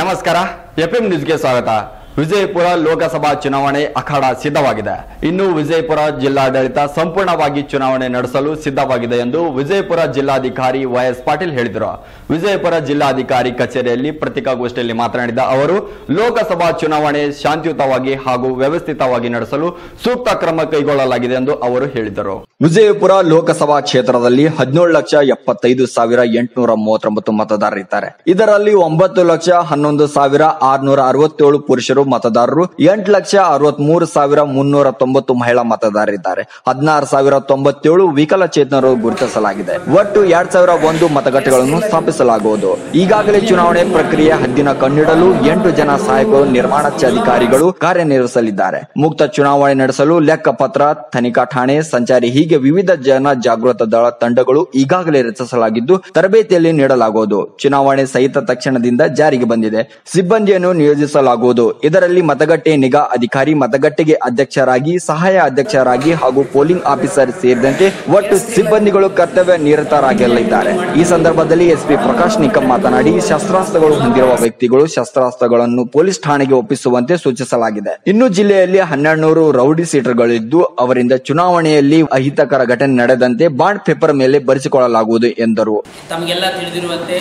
ನಮಸ್ಕಾರ F M ನ್ಯೂಸ್ಗೆ ಸ್ವಾಗತ ವಿಜಯಪುರ ಲೋಕಸಭಾ ಚುನಾವಣೆ ಅಖಾಡ ಸಿದ್ಧವಾಗಿದೆ ಇನ್ನು ವಿಜಯಪುರ ಜಿಲ್ಲಾಡಳಿತ ಸಂಪೂರ್ಣವಾಗಿ ಚುನಾವಣೆ ನಡೆಸಲು ಸಿದ್ಧವಾಗಿದೆ ಎಂದು ವಿಜಯಪುರ ಜಿಲ್ಲಾಧಿಕಾರಿ ವೈಎಸ್ ಪಾಟೀಲ್ ಹೇಳಿದರು ವಿಜಯಪುರ ಜಿಲ್ಲಾಧಿಕಾರಿ ಕಚೇರಿಯಲ್ಲಿ ಪತ್ರಿಕಾಗೋಷ್ಠಿಯಲ್ಲಿ ಮಾತನಾಡಿದ ಅವರು ಲೋಕಸಭಾ ಚುನಾವಣೆ ಶಾಂತಿಯುತವಾಗಿ ಹಾಗೂ ವ್ಯವಸ್ಥಿತವಾಗಿ ನಡೆಸಲು ಸೂಕ್ತ ಕ್ರಮ ಕೈಗೊಳ್ಳಲಾಗಿದೆ ಎಂದು ಅವರು ಹೇಳಿದರು ವಿಜಯಪುರ ಲೋಕಸಭಾ ಕ್ಷೇತ್ರದಲ್ಲಿ ಹದಿನೇಳು ಲಕ್ಷ ಎಪ್ಪತ್ತೈದು ಸಾವಿರ ಎಂಟುನೂರ ಮೂವತ್ತೊಂಬತ್ತು ಮತದಾರರಿದ್ದಾರೆ ಇದರಲ್ಲಿ ಒಂಬತ್ತು ಲಕ್ಷ ಹನ್ನೊಂದು ಸಾವಿರ ಆರ್ನೂರ ಅರವತ್ತೇಳು ಪುರುಷರು ಮತದಾರರು ಎಂಟು ಲಕ್ಷ ಅರವತ್ ಮೂರು ಸಾವಿರ ಮುನ್ನೂರ ತೊಂಬತ್ತು ಮಹಿಳಾ ಮತದಾರರಿದ್ದಾರೆ ಹದಿನಾರು ಸಾವಿರ ತೊಂಬತ್ತೇಳು ವಿಕಲಚೇತನರು ಗುರುತಿಸಲಾಗಿದೆ ಒಟ್ಟು ಎರಡ್ ಸಾವಿರ ಒಂದು ಮತಗಟ್ಟೆಗಳನ್ನು ಸ್ಥಾಪಿಸಲಾಗುವುದು ಈಗಾಗಲೇ ಚುನಾವಣೆ ಪ್ರಕ್ರಿಯೆ ಹದ್ದಿನ ಕಣ್ಣಿಡಲು ಎಂಟು ಜನ ಸಹಾಯಕರು ನಿರ್ಮಾಣ ಅಧಿಕಾರಿಗಳು ಕಾರ್ಯನಿರ್ವಹಿಸಲಿದ್ದಾರೆ ಮುಕ್ತ ಚುನಾವಣೆ ನಡೆಸಲು ಲೆಕ್ಕಪತ್ರ ತನಿಖಾ ಠಾಣೆ ಸಂಚಾರಿ ಹೀಗೆ ವಿವಿಧ ಜನ ಜಾಗೃತ ದಳ ತಂಡಗಳು ಈಗಾಗಲೇ ರಚಿಸಲಾಗಿದ್ದು ತರಬೇತಿಯಲ್ಲಿ ನೀಡಲಾಗುವುದು ಚುನಾವಣೆ ಸಹಿತ ತಕ್ಷಣದಿಂದ ಜಾರಿಗೆ ಬಂದಿದೆ ಸಿಬ್ಬಂದಿಯನ್ನು ನಿಯೋಜಿಸಲಾಗುವುದು ಇದರಲ್ಲಿ ಮತಗಟ್ಟೆ ನಿಗಾ ಅಧಿಕಾರಿ ಮತಗಟ್ಟೆಗೆ ಅಧ್ಯಕ್ಷರಾಗಿ ಸಹಾಯ ಅಧ್ಯಕ್ಷರಾಗಿ ಹಾಗೂ ಪೋಲಿಂಗ್ ಆಫೀಸರ್ ಸೇರಿದಂತೆ ಒಟ್ಟು ಸಿಬ್ಬಂದಿಗಳು ಕರ್ತವ್ಯ ನಿರತರಾಗಿರಲಿದ್ದಾರೆ ಈ ಸಂದರ್ಭದಲ್ಲಿ ಎಸ್ಪಿ ಪ್ರಕಾಶ್ ನಿಕಂ ಮಾತನಾಡಿ ಶಸ್ತ್ರಾಸ್ತ್ರಗಳು ಹೊಂದಿರುವ ವ್ಯಕ್ತಿಗಳು ಶಸ್ತ್ರಾಸ್ತ್ರಗಳನ್ನು ಪೊಲೀಸ್ ಠಾಣೆಗೆ ಒಪ್ಪಿಸುವಂತೆ ಸೂಚಿಸಲಾಗಿದೆ ಇನ್ನು ಜಿಲ್ಲೆಯಲ್ಲಿ ಹನ್ನೆರಡು ರೌಡಿ ಸೀಟರ್ಗಳಿದ್ದು ಅವರಿಂದ ಚುನಾವಣೆಯಲ್ಲಿ ಅಹಿತಕರ ಘಟನೆ ನಡೆದಂತೆ ಬಾಂಡ್ ಪೇಪರ್ ಮೇಲೆ ಬರೆಸಿಕೊಳ್ಳಲಾಗುವುದು ಎಂದರು ತಮಗೆಲ್ಲ ತಿಳಿದಿರುವಂತೆ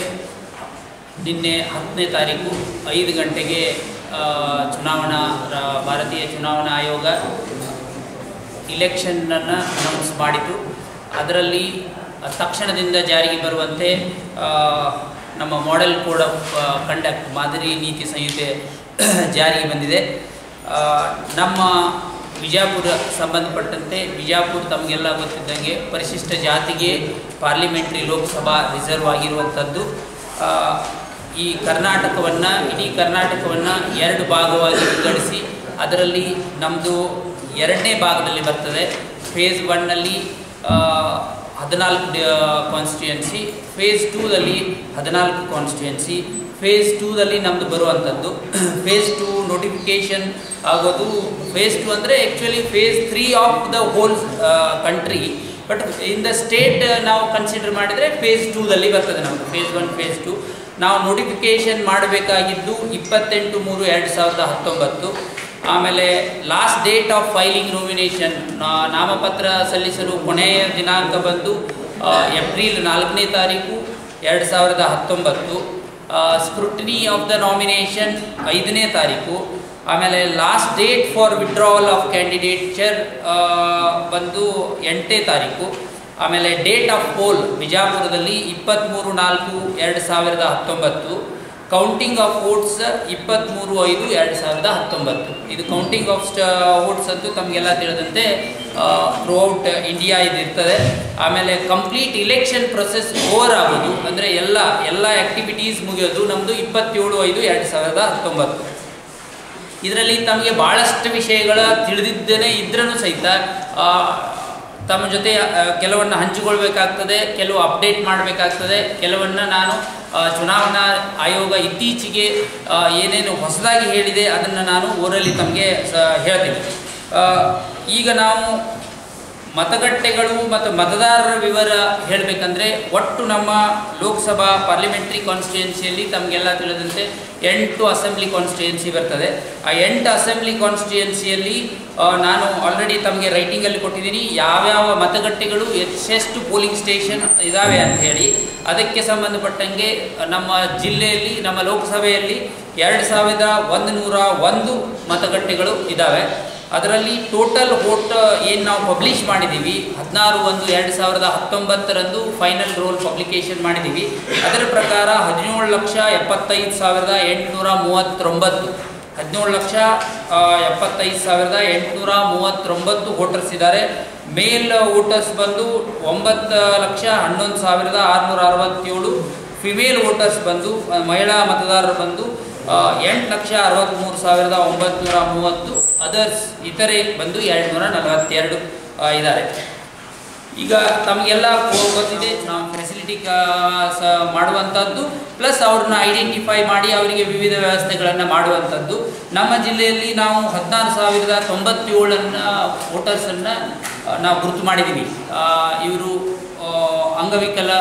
ನಿನ್ನೆ ಹತ್ತನೇ ತಾರೀಕು ಐದು ಗಂಟೆಗೆ ಚುನಾವಣಾ ಭಾರತೀಯ ಚುನಾವಣಾ ಆಯೋಗ ಇಲೆಕ್ಷನ್ನನ್ನು ಅನೌನ್ಸ್ ಮಾಡಿತು ಅದರಲ್ಲಿ ತಕ್ಷಣದಿಂದ ಜಾರಿಗೆ ಬರುವಂತೆ ನಮ್ಮ ಮಾಡೆಲ್ ಕೋಡ್ ಆಫ್ ಕಂಡಕ್ಟ್ ಮಾದರಿ ನೀತಿ ಸಂಹಿತೆ ಜಾರಿಗೆ ಬಂದಿದೆ ನಮ್ಮ ವಿಜಾಪುರ ಸಂಬಂಧಪಟ್ಟಂತೆ ಬಿಜಾಪುರ ತಮಗೆಲ್ಲ ಗೊತ್ತಿದ್ದಂಗೆ ಪರಿಶಿಷ್ಟ ಜಾತಿಗೆ ಪಾರ್ಲಿಮೆಂಟ್ರಿ ಲೋಕಸಭಾ ರಿಸರ್ವ್ ಆಗಿರುವಂಥದ್ದು ಈ ಕರ್ನಾಟಕವನ್ನು ಇಡೀ ಕರ್ನಾಟಕವನ್ನು ಎರಡು ಭಾಗವಾಗಿ ವಿಂಗಡಿಸಿ ಅದರಲ್ಲಿ ನಮ್ಮದು ಎರಡನೇ ಭಾಗದಲ್ಲಿ ಬರ್ತದೆ ಫೇಸ್ ಒನ್ನಲ್ಲಿ ಹದಿನಾಲ್ಕು ಕಾನ್ಸ್ಟಿಟ್ಯೂಯನ್ಸಿ ಫೇಸ್ ಟೂದಲ್ಲಿ ಹದಿನಾಲ್ಕು ಕಾನ್ಸ್ಟಿಟ್ಯೂಯನ್ಸಿ ಫೇಸ್ ಟೂದಲ್ಲಿ ನಮ್ಮದು ಬರುವಂಥದ್ದು ಫೇಸ್ ಟೂ ನೋಟಿಫಿಕೇಷನ್ ಆಗೋದು ಫೇಸ್ ಟು ಅಂದರೆ actually phase three of the whole country but in the state ನಾವು ಕನ್ಸಿಡರ್ ಮಾಡಿದರೆ ಫೇಸ್ ಟೂದಲ್ಲಿ ಬರ್ತದೆ ನಮ್ಮದು ಫೇಸ್ ಒನ್ ಫೇಸ್ ಟು ನಾವು ನೋಟಿಫಿಕೇಷನ್ ಮಾಡಬೇಕಾಗಿದ್ದು ಇಪ್ಪತ್ತೆಂಟು ಮೂರು ಎರಡು ಸಾವಿರದ ಹತ್ತೊಂಬತ್ತು ಆಮೇಲೆ last date of filing nomination ನಾಮಪತ್ರ ಸಲ್ಲಿಸಲು ಕೊನೆಯ ದಿನಾಂಕ ಬಂದು ಏಪ್ರಿಲ್ ನಾಲ್ಕನೇ ತಾರೀಕು ಎರಡು ಸಾವಿರದ ಹತ್ತೊಂಬತ್ತು ಸ್ಕ್ರೂಟಿನಿ ಆಫ್ ದ ನಾಮಿನೇಷನ್ ಐದನೇ ತಾರೀಕು ಆಮೇಲೆ last date for withdrawal of candidature ಬಂದು ಎಂಟನೇ ತಾರೀಕು ಆಮೇಲೆ ಡೇಟ್ ಆಫ್ ಪೋಲ್ ಬಿಜಾಪುರದಲ್ಲಿ ಇಪ್ಪತ್ತ್ಮೂರು ನಾಲ್ಕು ಎರಡು ಸಾವಿರದ ಹತ್ತೊಂಬತ್ತು ಕೌಂಟಿಂಗ್ ಆಫ್ ವೋಟ್ಸ್ ಇಪ್ಪತ್ತ್ಮೂರು ಐದು ಎರಡು ಸಾವಿರದ ಹತ್ತೊಂಬತ್ತು ಇದು ಕೌಂಟಿಂಗ್ ಆಫ್ ಸ್ಟ ವೋಟ್ಸ್ ಅಂತೂ ತಮಗೆಲ್ಲ ತಿಳಿದಂತೆ ಥ್ರೂಔಟ್ ಇಂಡಿಯಾ ಇದಿರ್ತದೆ ಆಮೇಲೆ ಕಂಪ್ಲೀಟ್ ಇಲೆಕ್ಷನ್ ಪ್ರೊಸೆಸ್ ಓವರ್ ಆಗೋದು ಅಂದರೆ ಎಲ್ಲ ಎಲ್ಲ ಆ್ಯಕ್ಟಿವಿಟೀಸ್ ಮುಗಿಯೋದು ನಮ್ಮದು ಇಪ್ಪತ್ತೇಳು ಐದು ಎರಡು ಸಾವಿರದ ಹತ್ತೊಂಬತ್ತು ಇದರಲ್ಲಿ ತಮಗೆ ಭಾಳಷ್ಟು ವಿಷಯಗಳ ತಿಳಿದಿದ್ದೇನೆ ಇದ್ರೂ ಸಹಿತ ತಮ್ಮ ಜೊತೆ ಕೆಲವನ್ನ ಹಂಚಿಕೊಳ್ಬೇಕಾಗ್ತದೆ ಕೆಲವು ಅಪ್ಡೇಟ್ ಮಾಡಬೇಕಾಗ್ತದೆ ಕೆಲವನ್ನ ನಾನು ಚುನಾವಣಾ ಆಯೋಗ ಇತ್ತೀಚೆಗೆ ಏನೇನು ಹೊಸದಾಗಿ ಹೇಳಿದೆ ಅದನ್ನು ನಾನು ಓರಲ್ಲಿ ತಮಗೆ ಸ ಹೇಳ್ತೀನಿ ಈಗ ನಾವು ಮತಗಟ್ಟೆಗಳು ಮತ್ತು ಮತದಾರರ ವಿವರ ಹೇಳಬೇಕಂದ್ರೆ ಒಟ್ಟು ನಮ್ಮ ಲೋಕಸಭಾ ಪಾರ್ಲಿಮೆಂಟ್ರಿ ಕಾನ್ಸ್ಟಿಟ್ಯೂನ್ಸಿಯಲ್ಲಿ ತಮಗೆಲ್ಲ ತಿಳಿದಂತೆ ಎಂಟು ಅಸೆಂಬ್ಲಿ ಕಾನ್ಸ್ಟಿಟ್ಯೂನ್ಸಿ ಬರ್ತದೆ ಆ ಎಂಟು ಅಸೆಂಬ್ಲಿ ಕಾನ್ಸ್ಟಿಟ್ಯೂನ್ಸಿಯಲ್ಲಿ ನಾನು ಆಲ್ರೆಡಿ ತಮಗೆ ರೈಟಿಂಗಲ್ಲಿ ಕೊಟ್ಟಿದ್ದೀನಿ ಯಾವ್ಯಾವ ಮತಗಟ್ಟೆಗಳು ಎಷ್ಟೆಷ್ಟು ಪೋಲಿಂಗ್ ಸ್ಟೇಷನ್ ಇದ್ದಾವೆ ಅಂತ ಹೇಳಿ ಅದಕ್ಕೆ ಸಂಬಂಧಪಟ್ಟಂಗೆ ನಮ್ಮ ಜಿಲ್ಲೆಯಲ್ಲಿ ನಮ್ಮ ಲೋಕಸಭೆಯಲ್ಲಿ ಎರಡು ಸಾವಿರದ ಒಂದು ನೂರ ಒಂದು ಮತಗಟ್ಟೆಗಳು ಇದ್ದಾವೆ ಅದರಲ್ಲಿ ಟೋಟಲ್ ಹೋಟ ಏನು ನಾವು ಪಬ್ಲಿಷ್ ಮಾಡಿದ್ದೀವಿ ಹದಿನಾರು ಒಂದು ಎರಡು ಸಾವಿರದ ಹತ್ತೊಂಬತ್ತರಂದು ಫೈನಲ್ ರೋಲ್ ಪಬ್ಲಿಕೇಶನ್ ಮಾಡಿದ್ದೀವಿ ಅದರ ಪ್ರಕಾರ ಹದಿನೇಳು ಲಕ್ಷ ಎಪ್ಪತ್ತೈದು ಸಾವಿರದ ಎಂಟುನೂರ ಮೂವತ್ತೊಂಬತ್ತು ಹದಿನೇಳು ಲಕ್ಷ ಎಪ್ಪತ್ತೈದು ಸಾವಿರದ ಎಂಟುನೂರ ಮೂವತ್ತೊಂಬತ್ತು ವೋಟರ್ಸ್ ಇದ್ದಾರೆ ಮೇಲ್ ವೋಟರ್ಸ್ ಬಂದು ಒಂಬತ್ತು ಲಕ್ಷ ಹನ್ನೊಂದು ಸಾವಿರದ ಆರುನೂರ ಅರವತ್ತೇಳು ಫಿಮೇಲ್ ವೋಟರ್ಸ್ ಬಂದು ಮಹಿಳಾ ಮತದಾರರು ಬಂದು ಎಂಟು ಲಕ್ಷ ಅರವತ್ತ್ಮೂರು ಸಾವಿರದ ಒಂಬತ್ತು ಮೂವತ್ತು ಅದರ್ಸ್ ಇತರೆ ಬಂದು ಎರಡು ನೂರ ನಲವತ್ತೆರಡು ಇದ್ದಾರೆ ಈಗ ತಮಗೆಲ್ಲ ಗೊತ್ತಿದೆ ನಾವು ಫೆಸಿಲಿಟಿ ಸ ಮಾಡುವಂಥದ್ದು ಪ್ಲಸ್ ಅವ್ರನ್ನ ಐಡೆಂಟಿಫೈ ಮಾಡಿ ಅವರಿಗೆ ವಿವಿಧ ವ್ಯವಸ್ಥೆಗಳನ್ನು ಮಾಡುವಂಥದ್ದು ನಮ್ಮ ಜಿಲ್ಲೆಯಲ್ಲಿ ನಾವು ಹದಿನಾರು ಸಾವಿರದ ತೊಂಬತ್ತೇಳನ್ನು ವೋಟರ್ಸನ್ನು ನಾವು ಗುರುತು ಮಾಡಿದ್ದೀವಿ ಇವರು ಅಂಗವಿಕಲ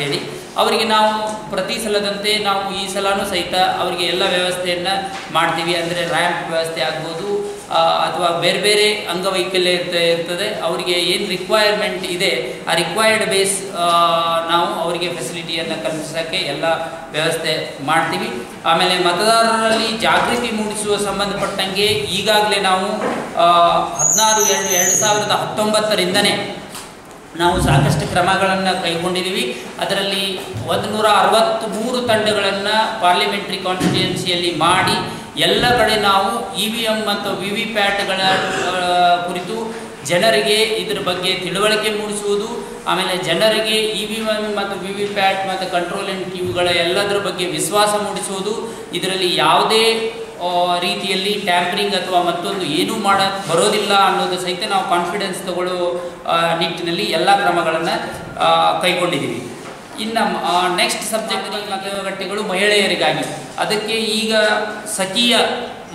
ಹೇಳಿ ಅವರಿಗೆ ನಾವು ಪ್ರತಿ ಸಲದಂತೆ ನಾವು ಈ ಸಲನೂ ಸಹಿತ ಅವರಿಗೆ ಎಲ್ಲ ವ್ಯವಸ್ಥೆಯನ್ನು ಮಾಡ್ತೀವಿ ಅಂದರೆ ರ್ಯಾಂಪ್ ವ್ಯವಸ್ಥೆ ಆಗ್ಬೋದು ಅಥವಾ ಬೇರೆ ಬೇರೆ ಅಂಗವೈಕಲ್ಯ ಇರ್ತ ಇರ್ತದೆ ಅವರಿಗೆ ಏನು ರಿಕ್ವೈರ್ಮೆಂಟ್ ಇದೆ ಆ ರಿಕ್ವೈರ್ಡ್ ಬೇಸ್ ನಾವು ಅವರಿಗೆ ಫೆಸಿಲಿಟಿಯನ್ನು ಕಲ್ಪಿಸೋಕ್ಕೆ ಎಲ್ಲ ವ್ಯವಸ್ಥೆ ಮಾಡ್ತೀವಿ ಆಮೇಲೆ ಮತದಾರರಲ್ಲಿ ಜಾಗೃತಿ ಮೂಡಿಸುವ ಸಂಬಂಧಪಟ್ಟಂಗೆ ಈಗಾಗಲೇ ನಾವು ಹದಿನಾರು ಎರಡು ಎರಡು ಸಾವಿರದ ಹತ್ತೊಂಬತ್ತರಿಂದನೇ ನಾವು ಸಾಕಷ್ಟು ಕ್ರಮಗಳನ್ನು ಕೈಗೊಂಡಿದ್ದೀವಿ ಅದರಲ್ಲಿ ಒಂದು ನೂರ ಅರವತ್ತು ಮೂರು ತಂಡಗಳನ್ನು ಪಾರ್ಲಿಮೆಂಟ್ರಿ ಕಾನ್ಸ್ಟಿಟ್ಯೂನ್ಸಿಯಲ್ಲಿ ಮಾಡಿ ಎಲ್ಲ ಕಡೆ ನಾವು ಇ ವಿ ಎಮ್ ಮತ್ತು ವಿ ವಿ ಪ್ಯಾಟ್ಗಳ ಕುರಿತು ಜನರಿಗೆ ಇದರ ಬಗ್ಗೆ ತಿಳುವಳಿಕೆ ಮೂಡಿಸುವುದು ಆಮೇಲೆ ಜನರಿಗೆ ಇ ವಿ ಎಮ್ ಮತ್ತು ವಿ ವಿ ಪ್ಯಾಟ್ ಮತ್ತು ಕಂಟ್ರೋಲ್ ಎಂಡ್ ಕ್ಯೂಗಳ ಎಲ್ಲದರ ಬಗ್ಗೆ ವಿಶ್ವಾಸ ಮೂಡಿಸುವುದು ಇದರಲ್ಲಿ ಯಾವುದೇ ರೀತಿಯಲ್ಲಿ ಟ್ಯಾಂಪರಿಂಗ್ ಅಥವಾ ಮತ್ತೊಂದು ಏನೂ ಮಾಡ ಬರೋದಿಲ್ಲ ಅನ್ನೋದು ಸಹಿತ ನಾವು ಕಾನ್ಫಿಡೆನ್ಸ್ ತಗೊಳ್ಳೋ ನಿಟ್ಟಿನಲ್ಲಿ ಎಲ್ಲ ಕ್ರಮಗಳನ್ನು ಕೈಗೊಂಡಿದ್ದೀವಿ ಇನ್ನು ನೆಕ್ಸ್ಟ್ ಸಬ್ಜೆಕ್ಟ್ ಮತಗಟ್ಟೆಗಳು ಮಹಿಳೆಯರಿಗಾಗಿ ಅದಕ್ಕೆ ಈಗ ಸಖಿಯ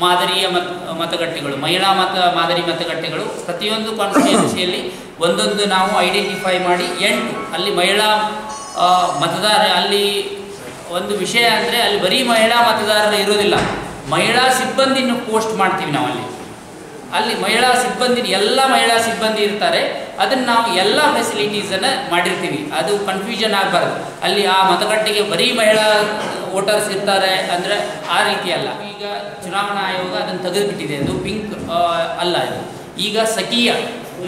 ಮಾದರಿಯ ಮತ ಮತಗಟ್ಟೆಗಳು ಮಹಿಳಾ ಮತ ಮಾದರಿ ಮತಗಟ್ಟೆಗಳು ಪ್ರತಿಯೊಂದು ಕಾನ್ಸ್ಟಿಟ್ಯೂನ್ಸಿಯಲ್ಲಿ ಒಂದೊಂದು ನಾವು ಐಡೆಂಟಿಫೈ ಮಾಡಿ ಎಂಟು ಅಲ್ಲಿ ಮಹಿಳಾ ಮತದಾರ ಅಲ್ಲಿ ಒಂದು ವಿಷಯ ಅಂದರೆ ಅಲ್ಲಿ ಬರೀ ಮಹಿಳಾ ಮತದಾರರು ಇರೋದಿಲ್ಲ ಮಹಿಳಾ ಸಿಬ್ಬಂದಿನೂ ಪೋಸ್ಟ್ ಮಾಡ್ತೀವಿ ನಾವಲ್ಲಿ ಅಲ್ಲಿ ಮಹಿಳಾ ಸಿಬ್ಬಂದಿ ಎಲ್ಲ ಮಹಿಳಾ ಸಿಬ್ಬಂದಿ ಇರ್ತಾರೆ ಅದನ್ನು ನಾವು ಎಲ್ಲ ಫೆಸಿಲಿಟೀಸನ್ನು ಮಾಡಿರ್ತೀವಿ ಅದು ಕನ್ಫ್ಯೂಷನ್ ಆಗಬಾರ್ದು ಅಲ್ಲಿ ಆ ಮತಗಟ್ಟೆಗೆ ಬರೀ ಮಹಿಳಾ ವೋಟರ್ಸ್ ಇರ್ತಾರೆ ಅಂದರೆ ಆ ರೀತಿ ಅಲ್ಲ ಈಗ ಚುನಾವಣಾ ಆಯೋಗ ಅದನ್ನು ತೆಗೆದುಬಿಟ್ಟಿದೆ ಅದು ಪಿಂಕ್ ಅಲ್ಲ ಇದು ಈಗ ಸಖಿಯ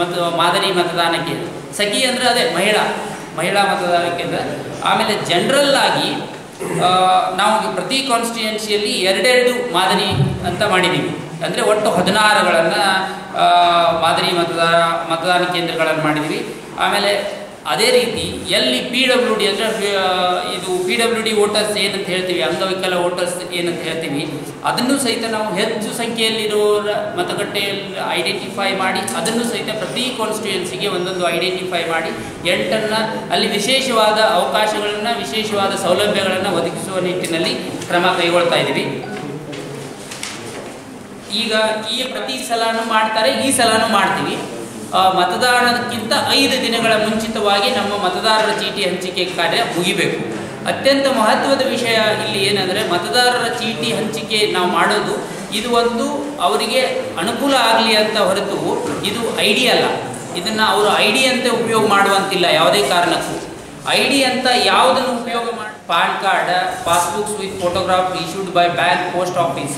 ಮತ ಮಾದರಿ ಮತದಾನಕ್ಕೆ ಸಖಿ ಅಂದರೆ ಅದೇ ಮಹಿಳಾ ಮಹಿಳಾ ಮತದಾನ ಕೇಂದ್ರ ಆಮೇಲೆ ಜನರಲ್ ಆಗಿ ನಾವು ಪ್ರತಿ ಕಾನ್ಸ್ಟಿಟ್ಯೂನ್ಸಿಯಲ್ಲಿ ಎರಡೆರಡು ಮಾದರಿ ಅಂತ ಮಾಡಿದ್ದೀವಿ ಅಂದರೆ ಒಟ್ಟು ಹದಿನಾರುಗಳನ್ನು ಮಾದರಿ ಮತದಾರ ಮತದಾನ ಕೇಂದ್ರಗಳನ್ನು ಮಾಡಿದ್ದೀವಿ ಆಮೇಲೆ ಅದೇ ರೀತಿ ಎಲ್ಲಿ ಪಿ ಡಬ್ಲ್ಯೂ ಡಿ ಅಂದರೆ ಇದು ಪಿ ಡಬ್ಲ್ಯೂ ಡಿ ವೋಟರ್ಸ್ ಏನಂತ ಹೇಳ್ತೀವಿ ಅಂಗವಿಕಲ ವೋಟರ್ಸ್ ಏನಂತ ಹೇಳ್ತೀವಿ ಅದನ್ನು ಸಹಿತ ನಾವು ಹೆಚ್ಚು ಸಂಖ್ಯೆಯಲ್ಲಿರುವವರ ಮತಗಟ್ಟೆಯಲ್ಲಿ ಐಡೆಂಟಿಫೈ ಮಾಡಿ ಅದನ್ನು ಸಹಿತ ಪ್ರತಿ ಕಾನ್ಸ್ಟಿಟ್ಯೂಯೆನ್ಸಿಗೆ ಒಂದೊಂದು ಐಡೆಂಟಿಫೈ ಮಾಡಿ ಎಂಟನ್ನು ಅಲ್ಲಿ ವಿಶೇಷವಾದ ಅವಕಾಶಗಳನ್ನು ವಿಶೇಷವಾದ ಸೌಲಭ್ಯಗಳನ್ನು ಒದಗಿಸುವ ನಿಟ್ಟಿನಲ್ಲಿ ಕ್ರಮ ಕೈಗೊಳ್ತಾ ಇದ್ದೀವಿ ಈಗ ಈ ಪ್ರತಿ ಸಲನೂ ಮಾಡ್ತಾರೆ ಈ ಸಲನೂ ಮಾಡ್ತೀವಿ ಮತದಾನಕ್ಕಿಂತ ಐದು ದಿನಗಳ ಮುಂಚಿತವಾಗಿ ನಮ್ಮ ಮತದಾರರ ಚೀಟಿ ಹಂಚಿಕೆ ಕಾರ್ಯ ಮುಗಿಬೇಕು ಅತ್ಯಂತ ಮಹತ್ವದ ವಿಷಯ ಇಲ್ಲಿ ಏನಂದರೆ ಮತದಾರರ ಚೀಟಿ ಹಂಚಿಕೆ ನಾವು ಮಾಡೋದು ಇದು ಒಂದು ಅವರಿಗೆ ಅನುಕೂಲ ಆಗಲಿ ಅಂತ ಹೊರತು ಇದು ಡಿ ಅಲ್ಲ ಇದನ್ನು ಅವರು ಅಂತ ಉಪಯೋಗ ಮಾಡುವಂತಿಲ್ಲ ಯಾವುದೇ ಕಾರಣಕ್ಕೂ ಐ ಡಿ ಅಂತ ಯಾವುದನ್ನು ಉಪಯೋಗ ಮಾಡಿ PAN card passbook with photograph issued by bank post office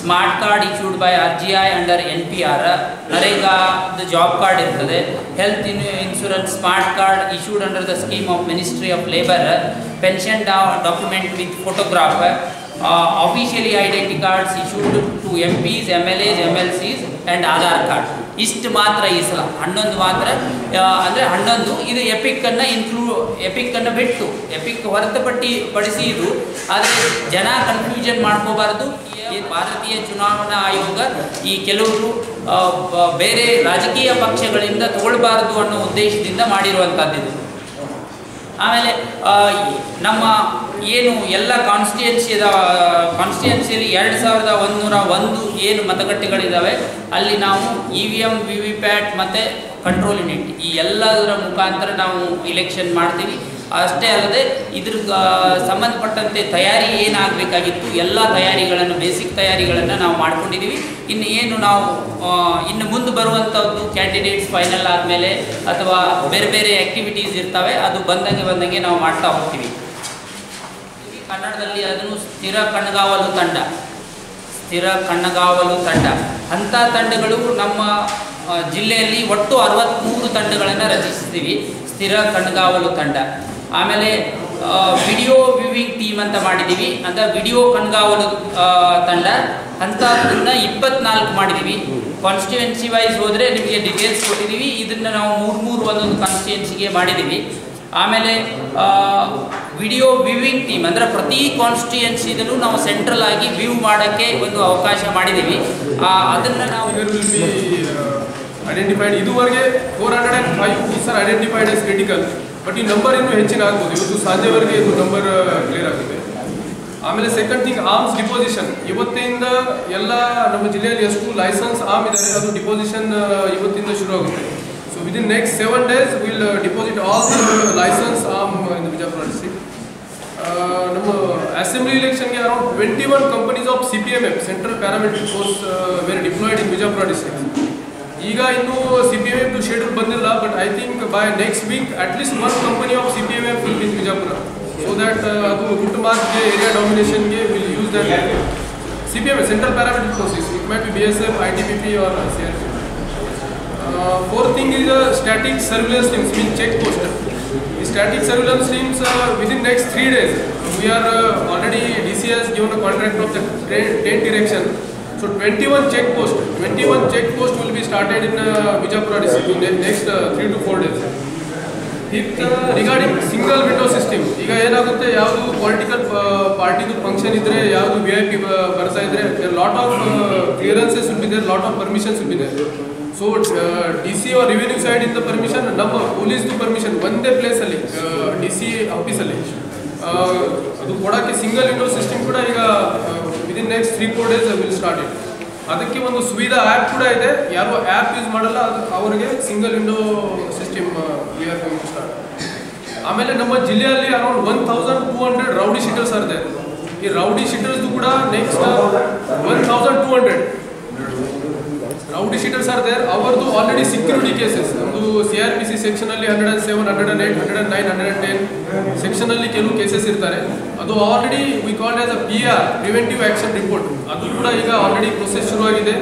smart card issued by R G I under N P R NREGA job card health insurance smart card issued under the scheme of ministry of labour pension document with photograph officially identity cards issued to M Ps M L As M L Cs and Aadhaar card ಇಷ್ಟು ಮಾತ್ರ ಈ ಸಲ ಹನ್ನೊಂದು ಮಾತ್ರ ಅಂದರೆ ಹನ್ನೊಂದು ಇದು ಎಪಿಕ್ಕನ್ನು ಇನ್ಕ್ಲೂ ಎಪಿಕ್ಕನ್ನು ಬಿಟ್ಟು ಎಪಿಕ್ ಹೊರತುಪಟ್ಟಿ ಪಡಿಸಿ ಇದು ಆದರೆ ಜನ ಕನ್ಫ್ಯೂಷನ್ ಮಾಡ್ಕೋಬಾರದು ಭಾರತೀಯ ಚುನಾವಣಾ ಆಯೋಗ ಈ ಕೆಲವರು ಬೇರೆ ರಾಜಕೀಯ ಪಕ್ಷಗಳಿಂದ ತಗೊಳ್ಬಾರದು ಅನ್ನೋ ಉದ್ದೇಶದಿಂದ ಮಾಡಿರುವಂಥದ್ದಿದೆ ಆಮೇಲೆ ನಮ್ಮ ಏನು ಎಲ್ಲ ಕಾನ್ಸ್ಟಿಟ್ಯೂನ್ಸಿದ ಕಾನ್ಸ್ಟಿಟ್ಯೂನ್ಸಿಯಲ್ಲಿ ಎರಡು ಸಾವಿರದ ಒಂದುನೂರ ಒಂದು ಏನು ಮತಗಟ್ಟೆಗಳಿದ್ದಾವೆ ಅಲ್ಲಿ ನಾವು E V M V V PAT ಮತ್ತು ಕಂಟ್ರೋಲ್ ಯೂನಿಟ್ ಈ ಎಲ್ಲದರ ಮುಖಾಂತರ ನಾವು ಇಲೆಕ್ಷನ್ ಮಾಡ್ತೀವಿ ಅಷ್ಟೇ ಅಲ್ಲದೆ ಇದ್ರ ಸಂಬಂಧಪಟ್ಟಂತೆ ತಯಾರಿ ಏನಾಗಬೇಕಾಗಿತ್ತು ಎಲ್ಲ ತಯಾರಿಗಳನ್ನು ಬೇಸಿಕ್ ತಯಾರಿಗಳನ್ನು ನಾವು ಮಾಡಿಕೊಂಡಿದ್ದೀವಿ ಇನ್ನು ಏನು ನಾವು ಇನ್ನು ಮುಂದೆ ಬರುವಂಥದ್ದು ಕ್ಯಾಂಡಿಡೇಟ್ಸ್ ಫೈನಲ್ ಆದಮೇಲೆ ಅಥವಾ ಬೇರೆ ಬೇರೆ ಆ್ಯಕ್ಟಿವಿಟೀಸ್ ಇರ್ತವೆ ಅದು ಬಂದಂಗೆ ಬಂದಂಗೆ ನಾವು ಮಾಡ್ತಾ ಹೋಗ್ತೀವಿ ಕನ್ನಡದಲ್ಲಿ ಅದನ್ನು ಸ್ಥಿರ ಕಣ್ಗಾವಲು ತಂಡ ಸ್ಥಿರ ಕಣ್ಣಗಾವಲು ತಂಡ ಅಂಥ ತಂಡಗಳು ನಮ್ಮ ಜಿಲ್ಲೆಯಲ್ಲಿ ಒಟ್ಟು ಅರವತ್ತ್ಮೂರು ತಂಡಗಳನ್ನು ರಚಿಸ್ತೀವಿ ಸ್ಥಿರ ಕಣ್ಗಾವಲು ತಂಡ ಆಮೇಲೆ ವಿಡಿಯೋ ವ್ಯೂವಿಂಗ್ ಟೀಮ್ ಅಂತ ಮಾಡಿದ್ದೀವಿ ಅಂತ ವಿಡಿಯೋ ಕಣ್ಗಾವಲು ತಂಡ ಅಂತ ಅದನ್ನು ಇಪ್ಪತ್ನಾಲ್ಕು ಮಾಡಿದ್ದೀವಿ ಕಾನ್ಸ್ಟಿಟ್ಯೂನ್ಸಿ ವೈಸ್ ಹೋದರೆ ನಿಮಗೆ ಡೀಟೇಲ್ಸ್ ಕೊಟ್ಟಿದ್ದೀವಿ ಇದನ್ನು ನಾವು ಮೂರು ಮೂರು ಒಂದೊಂದು ಕಾನ್ಸ್ಟಿಟ್ಯೂನ್ಸಿಗೆ ಮಾಡಿದ್ದೀವಿ ಆಮೇಲೆ ವಿಡಿಯೋ ವ್ಯೂವಿಂಗ್ ಟೀಮ್ ಅಂದರೆ ಪ್ರತಿ ಕಾನ್ಸ್ಟಿಟ್ಯೂಯನ್ಸಿದಲ್ಲೂ ನಾವು ಸೆಂಟ್ರಲ್ ಆಗಿ ವ್ಯೂ ಮಾಡೋಕ್ಕೆ ಒಂದು ಅವಕಾಶ ಮಾಡಿದ್ದೀವಿ ಅದನ್ನು ನಾವು ಐಡೆಂಟಿಫೈಡ್ ಇದುವರೆಗೆ four hundred and five whose are identified as critical but ಈ ನಂಬರ್ ಇನ್ನೂ ಹೆಚ್ಚಿನ ಆಗ್ಬೋದು ಇವತ್ತು ಸಾಧ್ಯವರೆಗೆ ಇದು ನಂಬರ್ ಕ್ಲಿಯರ್ uh, ಆಗುತ್ತೆ ಆಮೇಲೆ ಸೆಕೆಂಡ್ ಥಿಂಗ್ ಆರ್ಮ್ಸ್ ಡಿಪೋಸಿಷನ್ ಇವತ್ತಿಂದ ಎಲ್ಲ ನಮ್ಮ ಜಿಲ್ಲೆಯಲ್ಲಿ ಎಷ್ಟು ಲೈಸೆನ್ಸ್ ಆರ್ಮ್ ಇದೆ ಅದು ಡಿಪೋಸಿಷನ್ uh, ಇವತ್ತಿಂದ ಶುರು ಆಗುತ್ತೆ so within next seven days will deposit all licence arm in Bijapur district ನಮ್ಮ ಅಸೆಂಬ್ಲಿ ಇಲೆಕ್ಷನ್ಗೆ around twenty one companies of C P M F central paramilitary force were deployed in Bijapur district ಈಗ ಇನ್ನೂ C P M F schedule ಬಂದಿಲ್ಲ but I think by next week at least one company of C P M F will in Bijapur so that ಅದು root ಮಾರ್ಕ್ಗೆ area ಡಾಮಿನೇಷನ್ಗೆ will use that C P M F central parametric forces it might be B B S F I T B P R C R Uh, fourth thing is uh, static surveillance teams, mean check post. The static surveillance teams uh, within next three days. We are uh, already DC has given a contract of the train, train direction. So twenty one check 21 check post will be started in uh, Vijayapura district in next uh, 3 to 4 days. If uh, regarding single window system, ಈಗ ಏನಾಗುತ್ತೆ ಯಾವುದು political ಪಾರ್ಟಿದು function ಇದ್ರೆ ಯಾವುದು V I P uh, ಬರ್ತಾ ಇದ್ರೆ lot of clearances ಇದೆ lot of permissions ಇದೆ so D C ಅವ್ರ ರೆವಿನ್ಯೂ ಸೈಡ್ ಇಂದ ಪರ್ಮಿಷನ್ ನಮ್ಮ ಪೊಲೀಸ್ದು ಪರ್ಮಿಷನ್ ಒಂದೇ ಪ್ಲೇಸಲ್ಲಿ ಡಿ ಸಿ ಆಫೀಸಲ್ಲಿ ಅದು ಕೊಡೋಕ್ಕೆ ಸಿಂಗಲ್ ವಿಂಡೋ ಸಿಸ್ಟಮ್ ಕೂಡ ಈಗ within next three four days I will start it ಅದಕ್ಕೆ ಒಂದು ಸುವಿಧಾ ಆ್ಯಪ್ ಕೂಡ ಇದೆ ಯಾರೋ ಆ್ಯಪ್ ಯೂಸ್ ಮಾಡಲ್ಲ ಅದು ಅವರಿಗೆ single window system to start ಆಮೇಲೆ ನಮ್ಮ ಜಿಲ್ಲೆಯಲ್ಲಿ around one thousand two hundred rowdy sheeters ಇದೆ ಈ ರೌಡಿ ಶೀಟರ್ಸ್ದು ಕೂಡ next one thousand two hundred rowdy sheeters are there ಅವರದು ಆಲ್ರೆಡಿ ಸೆಕ್ಯೂರಿಟಿ ಕೇಸಸ್ ಅದು C R P C section ಅಲ್ಲಿ hundred and seven hundred and eight hundred and nine hundred and ten section ಅಲ್ಲಿ ಕೆಲವು cases ಇರ್ತಾರೆ ಅದು already we call as a P R preventive action report ಅದು ಕೂಡ ಈಗ already process ಶುರುವಾಗಿದೆ